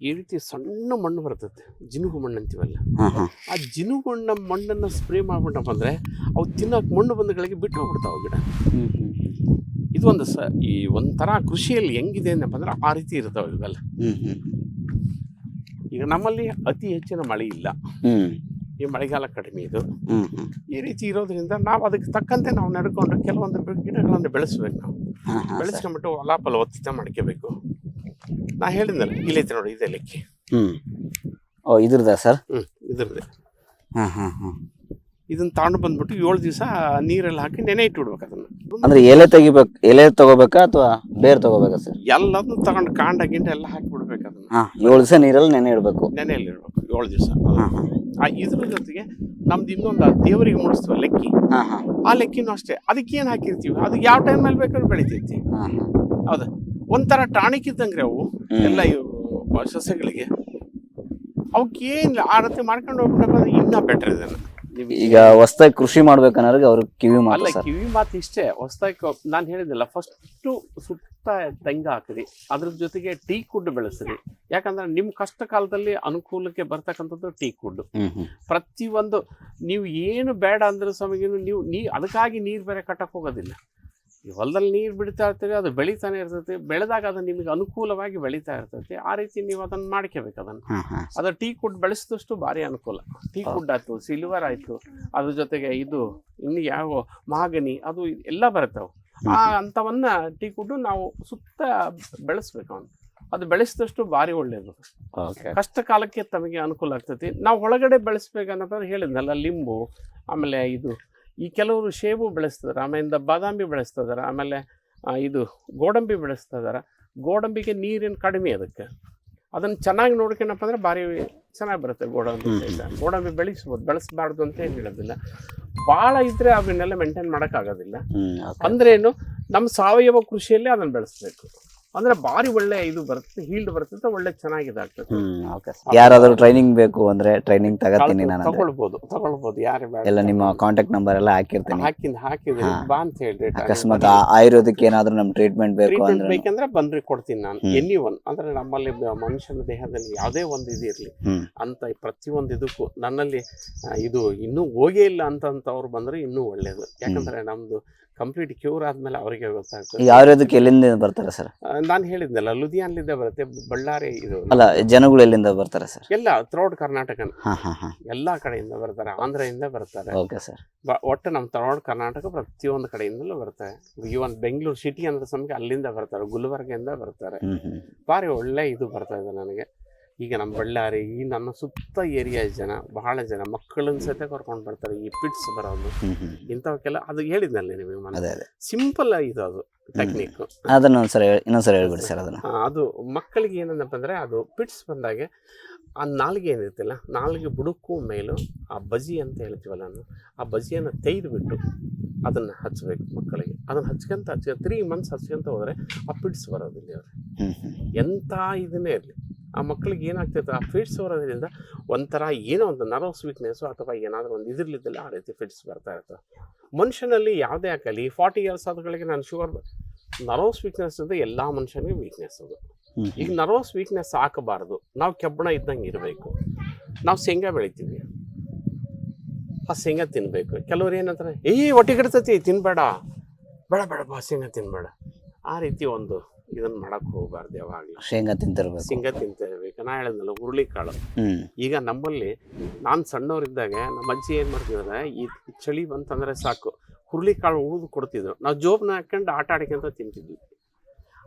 ಈ ರೀತಿ ಸಣ್ಣ ಮಣ್ಣು ಬರ್ತದೆ ಜಿನುಗು ಮಣ್ಣು ಅಂತೀವಲ್ಲ? ಆ ಹಾ. ಆ ಜಿನುಗೊಂಡ ಮಣ್ಣನ್ನು ಸ್ಪ್ರೇ ಮಾಡ್ಬಿಟ್ಟಪ್ಪ ಅಂದರೆ ಅವು ತಿನ್ನೋಕೆ ಮಣ್ಣು ಬಂದಗಳಿಗೆ ಬಿಟ್ಟು ಹೋಗ್ಬಿಡ್ತಾವೆ ಗಿಡ. ಹ್ಮ್ ಹ್ಮ್ ಇದು ಒಂದು ಸ ಈ ಒಂಥರ ಕೃಷಿಯಲ್ಲಿ ಹೆಂಗಿದೆ ಏನಪ್ಪ ಅಂದ್ರೆ ಆ ರೀತಿ ಇರ್ತಾವೆ ಇವೆಲ್ಲ. ಈಗ ನಮ್ಮಲ್ಲಿ ಅತಿ ಹೆಚ್ಚಿನ ಮಳೆ ಇಲ್ಲ. ಹ್ಮ್. ಈ ಮಳೆಗಾಲ ಕಡಿಮೆ ಇದು. ಈ ರೀತಿ ಇರೋದ್ರಿಂದ ನಾವು ಅದಕ್ಕೆ ತಕ್ಕಂತೆ ನಾವು ನಡ್ಕೊಂಡು ಕೆಲವೊಂದು ಗಿಡಗಳನ್ನು ಬೆಳೆಸ್ಬೇಕು ನಾವು. ಬೆಳೆಸ್ಕೊಂಡ್ಬಿಟ್ಟು ಹೊಲ ಫಲವತ್ತತೆ ಮಾಡ್ಕೋಬೇಕು. ನಾ ಹೇಳಿದ್ನಲ್ಲ ಇಲ್ಲಿ ನೋಡಿ ಇದೆ ಲೆಕ್ಕಿ. ಹ್ಮ್. ಓ ಇದ್ರದಾ ಸರ್? ಹ್ಮ್ ಇದ್ರದ್ದೆ. ಹಾ ಹಾ ಹಾ. ಇದನ್ನ ತಗೊಂಡು ಬಂದ್ಬಿಟ್ಟು ಏಳು ದಿವಸ ನೀರಲ್ಲಿ ಹಾಕಿ ನೆನೆ ಇಟ್ಬಿಡ್ಬೇಕು ಅದನ್ನ. ಅಂದ್ರೆ ಎಲೆ ತೆಗಿಬೇಕು ಎಲೆ ತಗೋಬೇಕಾ ಅಥವಾ ಬೇರೆ ತಗೋಬೇಕಾ ಸರ್? ಎಲ್ಲದನ್ನು ತಗೊಂಡು ಕಾಂಡ ಗಿಂಡ ಎಲ್ಲ ಹಾಕಿ ಬಿಡ್ಬೇಕು ಅದನ್ನ ಏಳು ದಿವಸ ನೀರಲ್ಲಿ ನೆನೆ ಇಡಬೇಕು. ನೆನೆಯಲ್ಲಿ ಇಡ್ಬೇಕು ಏಳು ದಿವಸ. ಹಾ ಹಾ ಆ ಇದ್ರ ಜೊತೆಗೆ ನಮ್ದು ಇನ್ನೊಂದು ಆ ದೇವರಿಗೆ ಮುಡಿಸ್ತೀವಿ ಲೆಕ್ಕಿ. ಹಾ ಹಾ. ಆ ಲೆಕ್ಕಿನೂ ಅಷ್ಟೇ. ಅದಕ್ಕೆ ಏನು ಹಾಕಿರ್ತೀವಿ? ಅದು ಯಾವ ಟೈಮಲ್ಲಿ ಬೇಕಾದ್ರೂ ಬೆಳಿತೈತಿ. ಹಾ ಹಾ. ಹೌದಾ. ಒಂಥರ ಟಾಣಿಕ್ ಇದ್ದಂಗ್ರಿ ಅವು. ಎಲ್ಲ ಇವು ಸಸ್ಯಗಳಿಗೆ. ಅವಕ್ಕೆ ಏನು ಆ ರೀತಿ ಮಾಡ್ಕೊಂಡು ಹೋಗ್ಬಿಟ್ಟಪ್ಪ ಅಂದ್ರೆ ಇನ್ನೂ ಬೆಟರ್ ಇದೆ ಈಗ ಹೊಸ್ದಾಗಿ ಕೃಷಿ ಮಾಡ್ಬೇಕನ್ನೋರಿಗೆ ಅವ್ರಿಗೆ ಕಿವಿ ಅಲ್ಲ ಮಾತು ಸರ್. ಕಿವಿ ಮಾತು ಇಷ್ಟೇ. ಹೊಸ್ದಾಗಿ ನಾನು ಹೇಳಿದ್ನಲ್ಲ ಫಸ್ಟು ಸುತ್ತ ತೆಂಗ ಹಾಕಿರಿ. ಅದ್ರ ಜೊತೆಗೆ ಟೀ ಕುಡ್ ಬೆಳೆಸ್ರಿ. ಯಾಕಂದ್ರೆ ನಿಮ್ಮ ಕಷ್ಟ ಕಾಲದಲ್ಲಿ ಅನುಕೂಲಕ್ಕೆ ಬರ್ತಕ್ಕಂಥದ್ದು ಟೀ ಕುಡ್. ಪ್ರತಿ ಒಂದು ಪ್ರತಿಯೊಂದು ನೀವು ಏನು ಬೇಡ ಅಂದ್ರೆ ಸಮಯನು ನೀವು ನೀ ಅದಕ್ಕಾಗಿ ನೀರು ಬೇರೆ ಕಟ್ಟಕ್ಕೆ ಹೋಗೋದಿಲ್ಲ. ಈ ಹೊಲದಲ್ಲಿ ನೀರು ಬಿಡ್ತಾ ಇರ್ತೀರಿ ಅದು ಬೆಳೀತಾನೆ ಇರ್ತೈತಿ. ಬೆಳೆದಾಗ ಅದು ನಿಮಗೆ ಅನುಕೂಲವಾಗಿ ಬೆಳೀತಾ ಇರ್ತೈತಿ. ಆ ರೀತಿ ನೀವು ಅದನ್ನು ಮಾಡ್ಕೋಬೇಕು ಅದನ್ನು. ಅದು ಟೀ ಕುಡ್ ಬೆಳೆಸಿದಷ್ಟು ಭಾರಿ ಅನುಕೂಲ. ಟೀ ಕುಡ್ ಆಯಿತು ಸಿಲ್ವರ್ ಆಯ್ತು ಅದ್ರ ಜೊತೆಗೆ ಇದು ಇನ್ನು ಯಾವ ಮಹಾಗನಿ ಅದು ಎಲ್ಲ ಬರ್ತವೆ ಆ ಅಂಥವನ್ನ ಟೀ ಕುಡ್ಡು ನಾವು ಸುತ್ತ ಬೆಳೆಸ್ಬೇಕು ಅಂತ. ಅದು ಬೆಳೆಸಿದಷ್ಟು ಭಾರಿ ಒಳ್ಳೆಯದು ಕಷ್ಟ ಕಾಲಕ್ಕೆ ತಮಗೆ ಅನುಕೂಲ ಆಗ್ತೈತಿ. ನಾವು ಒಳಗಡೆ ಬೆಳೆಸ್ಬೇಕನ್ನೋದು ಹೇಳಿದ್ನಲ್ಲ ಲಿಂಬು ಆಮೇಲೆ ಇದು ಈ ಕೆಲವರು ಶೇಬು ಬೆಳೆಸ್ತಿದಾರೆ ಆಮೇಲಿಂದ ಬಾದಾಮಿ ಬೆಳೆಸ್ತಿದಾರೆ ಆಮೇಲೆ ಇದು ಗೋಡಂಬಿ ಬೆಳೆಸ್ತಾ ಇದಾರೆ ಗೋಡಂಬಿಗೆ ನೀರಿನ ಕಡಿಮೆ ಅದಕ್ಕೆ. ಅದನ್ನು ಚೆನ್ನಾಗಿ ನೋಡ್ಕೊಂಡಪ್ಪ ಅಂದರೆ ಭಾರಿ ಚೆನ್ನಾಗಿ ಬರುತ್ತೆ ಗೋಡಂಬಿ. ಸಹಿತ. ಗೋಡಂಬಿ ಬೆಳೆಸ್ಬೋದು ಬೆಳೆಸಬಾರ್ದು ಅಂತ ಏನು ಹೇಳೋದಿಲ್ಲ ಭಾಳ ಇದ್ರೆ ಅವನ್ನೆಲ್ಲ ಮೇಂಟೈನ್ ಮಾಡೋಕ್ಕಾಗೋದಿಲ್ಲ ಅಂದ್ರೇನು ಓಕೆ ಅಂದ್ರೆ ಏನು ನಮ್ಮ ಸಾವಯವ ಕೃಷಿಯಲ್ಲಿ ಅದನ್ನು ಬೆಳೆಸ್ಬೇಕು ಅಂದ್ರೆ ಬಾರಿ ಒಳ್ಳೆ ಇದು ಬರುತ್ತೆ ಹೀಲ್ಡ್ ಬರುತ್ತೆ ಒಳ್ಳೆ ಹ್ಮ್ ಓಕೆ ಯಾರಾದ್ರೂ ಟ್ರೈನಿಂಗ್ ಬೇಕು ಅಂದ್ರೆ ಟ್ರೈನಿಂಗ್ ತಗೋತೀನಿ ನಾನು. ತಗೊಳ್ಬೋದು ತಗೊಳ್ಬೋದು ಯಾರು ಬೇಡ. ಎಲ್ಲ ನಿಮ್ಮ ಕಾಂಟ್ಯಾಕ್ಟ್ ನಂಬರ್ ಎಲ್ಲ ಹಾಕಿರ್ತೀನಿ. ಹಾಕಿದ್ ಹಾಕಿದ್ರಿ ಬಾ ಅಂತ ಹೇಳ್ರಿ. ಅಕಸ್ಮಾತ್ ಆಯುರ್ವೇದಿಕ್ ಆಯುರ್ವೇದಕ್ಕೆ ಏನಾದ್ರೂ ನಮ್ ಟ್ರೀಟ್ಮೆಂಟ್ ಬೇಕು ಟ್ರೀಟ್ಮೆಂಟ್ ಅಂದ್ರೆ ಬೇಕಂದ್ರೆ ಬಂದ್ರಿ ಕೊಡ್ತೀನಿ ನಾನು. ಎನಿ ಒನ್ ಅಂದ್ರೆ ನಮ್ಮಲ್ಲಿ ಬ- ಮನುಷ್ಯನ ದೇಹದಲ್ಲಿ ಯಾವುದೇ ಒಂದು ಇದು ಇರಲಿ. ಹ್ಮ್. ಅಂತ ಪ್ರತಿಯೊಂದು ಇದಕ್ಕೂ ನನ್ನಲ್ಲಿ ಆ, ಇದು ಇನ್ನೂ ಹೋಗೇ ಇಲ್ಲ ಅವ್ರು ಬಂದ್ರೆ ಇನ್ನೂ ಒಳ್ಳೇದು. ಯಾಕಂದ್ರೆ ನಮ್ದು ಕಂಪ್ಲೀಟ್ ಕ್ಯೂರ್ ಆದ್ಮೇಲೆ ಅವರಿಗೆ ಗೊತ್ತಾಗ್ತದೆ ಈಗ ಆಯುರ್ವೇದಕ್ಕೆ ಎಲ್ಲಿಂದ ಬರ್ತಾರೆ ಸರ್? ನಾನು ಹೇಳಿದ್ನಲ್ಲ ಲುಧಿಯಾನ್ಲಿಂದ ಬರುತ್ತೆ ಬಳ್ಳಾರಿ ಇದು. ಅಲ್ಲ ಜನಗಳು ಎಲ್ಲಿಂದ ಬರ್ತಾರೆ ಸರ್? ಎಲ್ಲ ತ್ರೋಡ್ ಕರ್ನಾಟಕ ಎಲ್ಲಾ ಕಡೆಯಿಂದ ಬರ್ತಾರೆ ಆಂಧ್ರದಿಂದ ಬರ್ತಾರೆ. Okay sir. ಒಟ್ಟು ನಮ್ಮ ತ್ರೋಡ್ ಕರ್ನಾಟಕ ಪ್ರತಿಯೊಂದು ಕಡೆಯಿಂದಲೂ ಬರ್ತಾರೆ ಇವನ್ ಬೆಂಗಳೂರು ಸಿಟಿ ಅಂದ್ರೆ ಸಮಯ ಅಲ್ಲಿಂದ ಬರ್ತಾರೆ ಗುಲ್ಬರ್ಗಿಂದ ಬರ್ತಾರೆ. ಭಾರಿ ಒಳ್ಳೆ ಇದು ಬರ್ತಾ ಇದೆ ನನಗೆ. ಈಗ ನಮ್ಮ ಬಳ್ಳಾರಿ ಈ ನನ್ನ ಸುತ್ತ ಏರಿಯಾ ಜನ ಬಹಳ ಜನ ಮಕ್ಕಳನ್ನ ಸಹಿತ ಕರ್ಕೊಂಡು ಬರ್ತಾರೆ ಈ ಪಿಟ್ಸ್ ಬರೋದು ಇಂಥವಕ್ಕೆಲ್ಲ ಅದು ಹೇಳಿದ್ನಲ್ಲಿ ನಿಮಗೆ ಸಿಂಪಲ್ ಇದು ಅದು ಟೆಕ್ನಿಕ್ ಅದನ್ನ ಒಂದ್ಸರಿ ಇನ್ನೊಂದ್ಸರಿ ಹೇಳ್ಬಿಡಿ ಸರ್ ಅದನ್ನ. ಅದು ಮಕ್ಕಳಿಗೆ ಏನಂದಪ್ಪ ಅಂದ್ರೆ ಅದು ಪಿಟ್ಸ್ ಬಂದಾಗ ಆ ನಾಲಿಗೆ ಏನಿರ್ತಿಲ್ಲ ನಾಲಿಗೆ ಬುಡಕ್ಕೂ ಮೇಲೂ ಆ ಬಜಿ ಅಂತ ಹೇಳ್ತೀವಲ್ಲ ನಾನು ಆ ಬಜಿಯನ್ನು ತೆಗೆದುಬಿಟ್ಟು ಅದನ್ನು ಹಚ್ಚಬೇಕು ಮಕ್ಕಳಿಗೆ. ಅದನ್ನು ಹಚ್ಕೊಂತ ಹಚ್ಕ ತ್ರೀ ಮಂತ್ಸ್ ಹಚ್ಕೊಂತ ಹೋದರೆ ಆ ಪಿಟ್ಸ್ ಬರೋದಿಲ್ಲ ಅವ್ರಿಗೆ ಎಂಥ ಇದನ್ನೇ ಇರಲಿ. ಆ ಮಕ್ಕಳಿಗೆ ಏನಾಗ್ತಿರ್ತದೆ? ಆ ಫಿಟ್ಸ್ ಬರೋದ್ರಿಂದ ಒಂಥರ ಏನೋ ಒಂದು ನರ್ವಸ್ ವೀಕ್ನೆಸ್ಸು ಅಥವಾ ಏನಾದರೂ ಒಂದು ಇದಿರ್ಲಿದ್ದಲ್ಲಿ ಆ ರೀತಿ ಫಿಟ್ಸ್ ಬರ್ತಾ ಇರ್ತದೆ. ಮನುಷ್ಯನಲ್ಲಿ ಯಾವುದೇ ಆಗಲಿ ಫಾರ್ಟಿ ಇಯರ್ಸ್ ಆದಗಳಿಗೆ ನಾನು ಶುಗರ್ ನರ್ವಸ್ ವೀಕ್ನೆಸ್ ಅಂದರೆ ಎಲ್ಲ ಮನುಷ್ಯನಿಗೆ ವೀಕ್ನೆಸ್ ಅದು. ಈಗ ನರ್ವಸ್ ವೀಕ್ನೆಸ್ ಹಾಕಬಾರ್ದು. ನಾವು ಕೆಬ್ಬಣ ಇದ್ದಂಗೆ ಇರಬೇಕು. ನಾವು ಶೇಂಗಾ ಬೆಳಿತೀವಿ. ಆ ಶೇಂಗಾ ತಿನ್ನಬೇಕು ಕೆಲವ್ರು ಏನಂತಾರೆ ಏಯ್ ಹೊಟ್ಟೆ ಕೆಡ್ತೈತಿ ತಿನ್ನಬೇಡ ಬೇಡ ಬೇಡ ಬಾ ಶೇಂಗಾ ತಿನ್ನಬೇಡ ಆ ರೀತಿ ಒಂದು ಇದನ್ನು ಮಾಡಕ್ ಹೋಗಬಾರ್ದು ಯಾವಾಗಲೂ ಶೇಂಗಾ ತಿಂತಿರ್ಬೇಕು. ಶೇಂಗಾ ತಿಂತಿರ್ಬೇಕು. ನಾ ಹೇಳಿದ್ನಲ್ಲ ಹುರುಳಿಕಾಳು. ಕಾಳು ಈಗ ನಮ್ಮಲ್ಲಿ ನಾನು ಸಣ್ಣವರಿದ್ದಾಗ ನಮ್ಮ ಅಜ್ಜಿ ಏನು ಮಾಡ್ತಿದ್ರೆ ಈ ಚಳಿ ಬಂತಂದ್ರೆ ಸಾಕು ಹುರುಳಿಕಾಳು ಉಳಿದು ಕೊಡ್ತಿದ್ರು. ನಾವು ಜೋಬ್ನ ಹಾಕೊಂಡು ಆಟ ಆಡ್ಕೊಂತ ತಿಂತಿದ್ವಿ.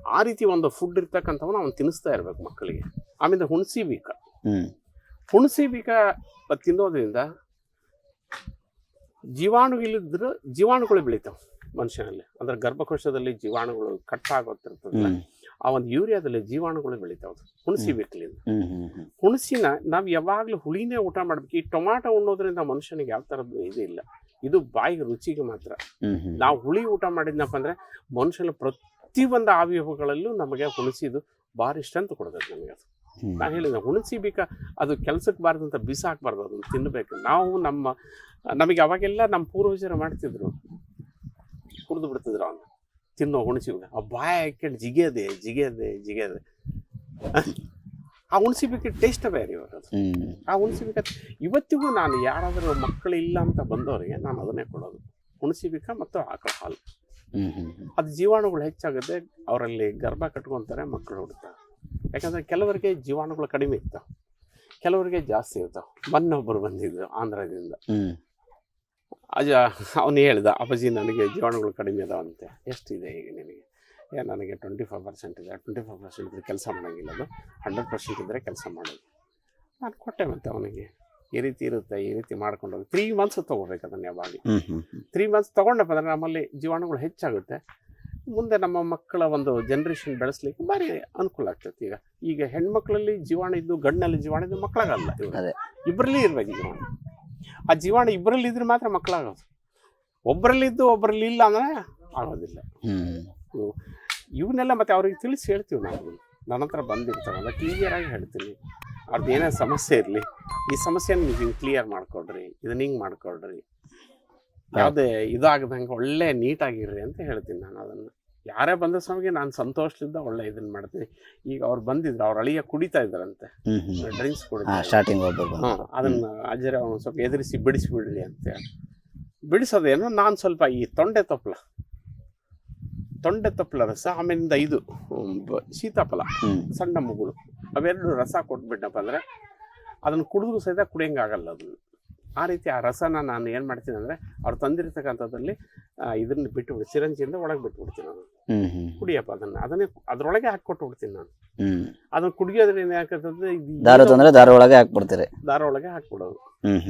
ಆ ರೀತಿ ಒಂದು ಫುಡ್ ಇರ್ತಕ್ಕಂಥವನ್ನ ಅವ್ನು ತಿನ್ನಿಸ್ತಾ ಇರ್ಬೇಕು ಮಕ್ಕಳಿಗೆ. ಆಮೇಲೆ ಹುಣಸಿ ಬೀಕ. ಹ್ಮ್. ಹುಣಸಿ ಬೀಕ ತಿನ್ನೋದ್ರಿಂದ ಜೀವಾಣು ಇಲ್ಲಿದ್ರೆ ಜೀವಾಣುಗಳು ಬೆಳಿತಾವೆ. ಮನುಷ್ಯನಲ್ಲಿ. ಅಂದ್ರೆ ಗರ್ಭಕೋಶದಲ್ಲಿ ಜೀವಾಣುಗಳು ಕಟ್ ಆಗೋತಿರ್ತದೆ ಆ ಒಂದು ಯೂರಿಯಾದಲ್ಲಿ ಜೀವಾಣುಗಳು ಬೆಳಿತಾವೆ ಹುಣಸಿ ಬೇಕಲಿಂದ ಹುಣಸಿನ ನಾವು ಯಾವಾಗಲೂ ಹುಳಿನೇ ಊಟ ಮಾಡ್ಬೇಕು. ಈ ಟೊಮಾಟೊ ಉಣ್ಣೋದ್ರಿಂದ ಮನುಷ್ಯನಿಗೆ ಯಾವ ಥರದ್ದು ಇದು ಇಲ್ಲ. ಇದು ಬಾಯಿ ರುಚಿಗೆ ಮಾತ್ರ. ನಾವು ಹುಳಿ ಊಟ ಮಾಡಿದ್ನಪ್ಪ ಅಂದ್ರೆ ಮನುಷ್ಯನ ಪ್ರತಿಯೊಂದು ಅವಯವಗಳಲ್ಲೂ ನಮಗೆ ಹುಣಸಿದು ಭಾರಿ ಸ್ಟ್ರೆಂತ್ ಕೊಡ್ತೈತೆ ನಮಗೆ ಅದು. ನಾನು ಹೇಳಿದೆ ಹುಣಸಿ ಬೇಕಾ ಅದು ಕೆಲ್ಸಕ್ಕೆ ಬಾರ್ದಂತ ಬಿಸಾಕ್ಬಾರ್ದು ಅದನ್ನು ತಿನ್ನಬೇಕು ನಾವು ನಮ್ಮ ನಮಗೆ ಅವಾಗೆಲ್ಲ ನಮ್ಮ ಪೂರ್ವಜರು ಮಾಡ್ತಿದ್ರು ಕುಡಿದು ಬಿಡ್ತಿದ್ರು ಅವನು. ತಿನ್ನೋ ಹುಣಸಿ ಆ ಬಾಯಿ ಹಾಕೊಂಡು ಜಿಗಿಯದೆ ಜಿಗಿಯದೆ ಜಿಗಿಯದೆ. ಆ ಹುಣಸಿ ಬೀಕ ಟೇಸ್ಟ್ ಬೇರೆ ಇವಾಗ ಆ ಹುಣಸಿ ಬೀಕ ಇವತ್ತಿಗೂ ನಾನು ಯಾರಾದರೂ ಮಕ್ಕಳು ಇಲ್ಲ ಅಂತ ಬಂದವರಿಗೆ ನಾನು ಅದನ್ನೇ ಕೊಡೋದು. ಹುಣಸಿ ಬೀಕ ಮತ್ತು ಆಕಳ ಹಾಲು ಅದು ಜೀವಾಣುಗಳು ಹೆಚ್ಚಾಗುತ್ತೆ ಅವರಲ್ಲಿ ಗರ್ಭ ಕಟ್ಕೊತಾರೆ ಮಕ್ಕಳು ಹುಡ್ತಾರೆ ಯಾಕಂದರೆ ಕೆಲವರಿಗೆ ಜೀವಾಣುಗಳು ಕಡಿಮೆ ಇರ್ತಾವೆ. ಕೆಲವರಿಗೆ ಜಾಸ್ತಿ ಇರ್ತಾವೆ. ಮೊನ್ನೊಬ್ಬರು ಬಂದಿದ್ದು ಆಂಧ್ರದಿಂದ. ಅಜ ಅವನು ಹೇಳಿದ ಅಪ್ಪಾಜಿ ನನಗೆ ಜೀವಾಣುಗಳು ಕಡಿಮೆ ಅದಾವಂತೆ. ಎಷ್ಟಿದೆ ಈಗ ನಿನಗೆ? ಏ ನನಗೆ ಟ್ವೆಂಟಿ ಫೈವ್ ಪರ್ಸೆಂಟ್ ಇದೆ. ಟ್ವೆಂಟಿ ಫೈವ್ ಪರ್ಸೆಂಟ್ ಇದ್ರೆ ಕೆಲಸ ಮಾಡೋಂಗಿಲ್ಲ ಅದು. ಹಂಡ್ರೆಡ್ ಪರ್ಸೆಂಟ್ ಇದ್ದರೆ ಕೆಲಸ ಮಾಡೋದು. ನಾನು ಕೊಟ್ಟೆ ಮತ್ತೆ ಅವನಿಗೆ. ಈ ರೀತಿ ಇರುತ್ತೆ ಈ ರೀತಿ ಮಾಡ್ಕೊಂಡು ಹೋಗಿ. ತ್ರೀ ಮಂತ್ಸ್ ತೊಗೋಬೇಕು ಅದನ್ನು ಯಾವಾಗ? ತ್ರೀ ಮಂತ್ಸ್ ತೊಗೊಂಡಪ್ಪ ಅಂದರೆ ನಮ್ಮಲ್ಲಿ ಜೀವಾಣುಗಳು ಹೆಚ್ಚಾಗುತ್ತೆ. ಮುಂದೆ ನಮ್ಮ ಮಕ್ಕಳ ಒಂದು ಜನ್ರೇಷನ್ ಬೆಳೆಸ್ಲಿಕ್ಕೆ ಭಾರಿ ಅನುಕೂಲ ಆಗ್ತೈತಿ ಈಗ ಈಗ ಹೆಣ್ಮಕ್ಳಲ್ಲಿ ಜೀವಾಣು ಇದ್ದು ಗಂಡಲ್ಲಿ ಜೀವಾಣು ಇದ್ದು ಮಕ್ಕಳಾಗಲ್ಲ. ಇಬ್ಬರಲ್ಲಿ ಇರ್ಬೇಕು ಜೀವಾಣು. ಆ ಜೀವಾಣು ಇಬ್ಬರಲ್ಲಿ ಇದ್ರೆ ಮಾತ್ರ ಮಕ್ಕಳಾಗೋದು. ಒಬ್ಬರಲ್ಲಿದ್ದು ಒಬ್ಬರಲ್ಲಿ ಇಲ್ಲ ಅಂದರೆ ಆಗೋದಿಲ್ಲ. ಇವನ್ನೆಲ್ಲ ಮತ್ತೆ ಅವ್ರಿಗೆ ತಿಳಿಸಿ ಹೇಳ್ತೀವಿ ನಾವು. ನನ್ನ ಹತ್ರ ಬಂದಿರ್ತಾರಲ್ಲ ಕ್ಲಿಯರಾಗಿ ಹೇಳ್ತೀನಿ. ಅವ್ರದ್ದು ಏನೇ ಸಮಸ್ಯೆ ಇರಲಿ ಈ ಸಮಸ್ಯೆನ ನೀವು ಹಿಂಗೆ ಕ್ಲಿಯರ್ ಮಾಡಿಕೊಡ್ರಿ ಇದನ್ನ ಹಿಂಗೆ ಮಾಡ್ಕೊಡ್ರಿ. ಯಾವುದೇ ಇದಾಗದಂಗೆ ಒಳ್ಳೆ ನೀಟಾಗಿರ್ರಿ ಅಂತ ಹೇಳ್ತೀನಿ ನಾನು ಅದನ್ನು. ಯಾರೇ ಬಂದ ಸಮಯ ನಾನು ಸಂತೋಷದಿಂದ ಒಳ್ಳೆ ಇದನ್ನ ಮಾಡ್ತೀನಿ. ಈಗ ಅವ್ರು ಬಂದಿದ್ರು ಅವ್ರ ಅಳಿಯ ಕುಡಿತಾ ಹ್ಮ್ ಡ್ರಿಂಕ್ಸ್ ಕುಡಿತಾ ಸ್ಟಾರ್ಟಿಂಗ್ ಅದನ್ನ ಅಜರೆ ಅವನು ಸ್ವಲ್ಪ ಎದುರಿಸಿ ಬಿಡಿಸಿಬಿಡ್ಲಿ ಅಂತೇಳಿ ಬಿಡಿಸೋದೇನು ನಾನು ಸ್ವಲ್ಪ ಈ ತೊಂಡೆ ತಪ್ಪಲ ತೊಂಡೆ ತಪ್ಪಲ ರಸ ಆಮೇಲಿಂದ ಇದು ಸೀತಾಫಲ ಸಣ್ಣ ಮಗಳು. ಅವೆರಡು ರಸ ಕೊಟ್ಬಿಟ್ಟಪ್ಪ ಅಂದ್ರೆ ಅದನ್ನು ಕುಡಿದ್ರು ಸಹಿತ ಕುಡಿಯೋಂಗಾಗಲ್ಲ ಅದನ್ನು. ಆ ರೀತಿ ಆ ರಸನ ನಾನು ಏನು ಮಾಡ್ತೀನಿ ಅಂದರೆ ಅವ್ರು ತಂದಿರತಕ್ಕಂಥದ್ರಲ್ಲಿ ಇದನ್ನು ಬಿಟ್ಟು ಬಿಟ್ಟುಬಿಡಿ ಇಂದ ಒಳಗೆ ಬಿಟ್ಬಿಡ್ತೀನಿ ನಾನು ಹ್ಮ್ ಹ್ಮ್ ಕುಡಿಯಪ್ಪ ಅದನ್ನು. ಅದನ್ನೇ ಅದರೊಳಗೆ ಹಾಕ್ಕೊಟ್ಟು ಬಿಡ್ತೀನಿ ನಾನು. ಅದನ್ನ ಕುಡಿಯೋದ್ರಿಂದ ಯಾಕಂತಂದ್ರೆ ದಾರ ತಂದ್ರೆ ದಾರ ಒಳಗೆ ಹಾಕ್ಬಿಡ್ತೀರಿ. ದಾರ ಒಳಗೆ ಹಾಕ್ಬಿಡೋದು.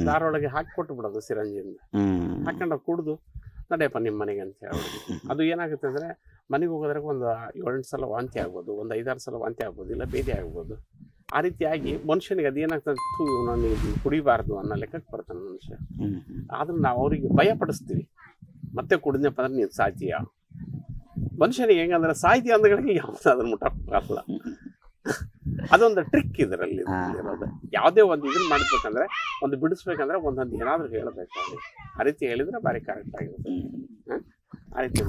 ದಾರ ಒಳಗೆ ಹಾಕ್ಕೊಟ್ಟು ಬಿಡೋದು ಸಿರಂಜಿಯಿಂದ ಹಾಕೊಂಡು ಕುಡಿದು ನಡೆಯಪ್ಪ ನಿಮ್ಮ ಮನೆಗೆ ಅಂತ ಹೇಳಿ. ಅದು ಏನಾಗುತ್ತೆ ಅಂದರೆ ಮನೆಗೆ ಹೋಗೋದ್ರಾಗ ಒಂದು ಏಳೆಂಟು ಸಲ ವಾಂತಿ ಆಗ್ಬೋದು ಒಂದು ಐದಾರು ಸಲ ವಾಂತಿ ಆಗ್ಬೋದು ಇಲ್ಲ ಬೇದಿ ಆಗ್ಬೋದು. ಆ ರೀತಿಯಾಗಿ ಮನುಷ್ಯನಿಗೆ ಅದೇನಾಗ್ತದೆ? ಥೂ ನಾನು ಇದನ್ನ ಕುಡಿಬಾರ್ದು ಅನ್ನೋ ಲೆಕ್ಕಕ್ಕೆ ಬರ್ತಾನೆ ಮನುಷ್ಯ. ಆದ್ರೆ ನಾವು ಅವರಿಗೆ ಭಯ ಪಡಿಸ್ತೀವಿ ಮತ್ತೆ ಕುಡಿದ್ನಪ್ಪ ಅಂದ್ರೆ ನೀನು ಸಾಯ್ತೀಯ? ಮನುಷ್ಯನಿಗೆ ಹೆಂಗಂದ್ರೆ ಸಾಹಿತ್ಯ ಅಂದಗಳಿಗೆ ಯಾವ್ದು ಮುಟ್ಟಲ್ಲ ಮುಟ್ಟಕ್ಕಾಗಲ್ಲ ಅದೊಂದು ಟ್ರಿಕ್ ಇದರಲ್ಲಿ. ಇರೋದು. ಯಾವುದೇ ಒಂದು ಇದನ್ನ ಮಾಡ್ಬೇಕಂದ್ರೆ ಒಂದು ಬಿಡಿಸ್ಬೇಕಂದ್ರೆ ಒಂದೊಂದು ಏನಾದರೂ ಹೇಳಬೇಕು ಆ ರೀತಿ ಹೇಳಿದ್ರೆ ಭಾರಿ ಕರೆಕ್ಟ್ ಆಗಿರುತ್ತೆ. ಆ ರೀತಿ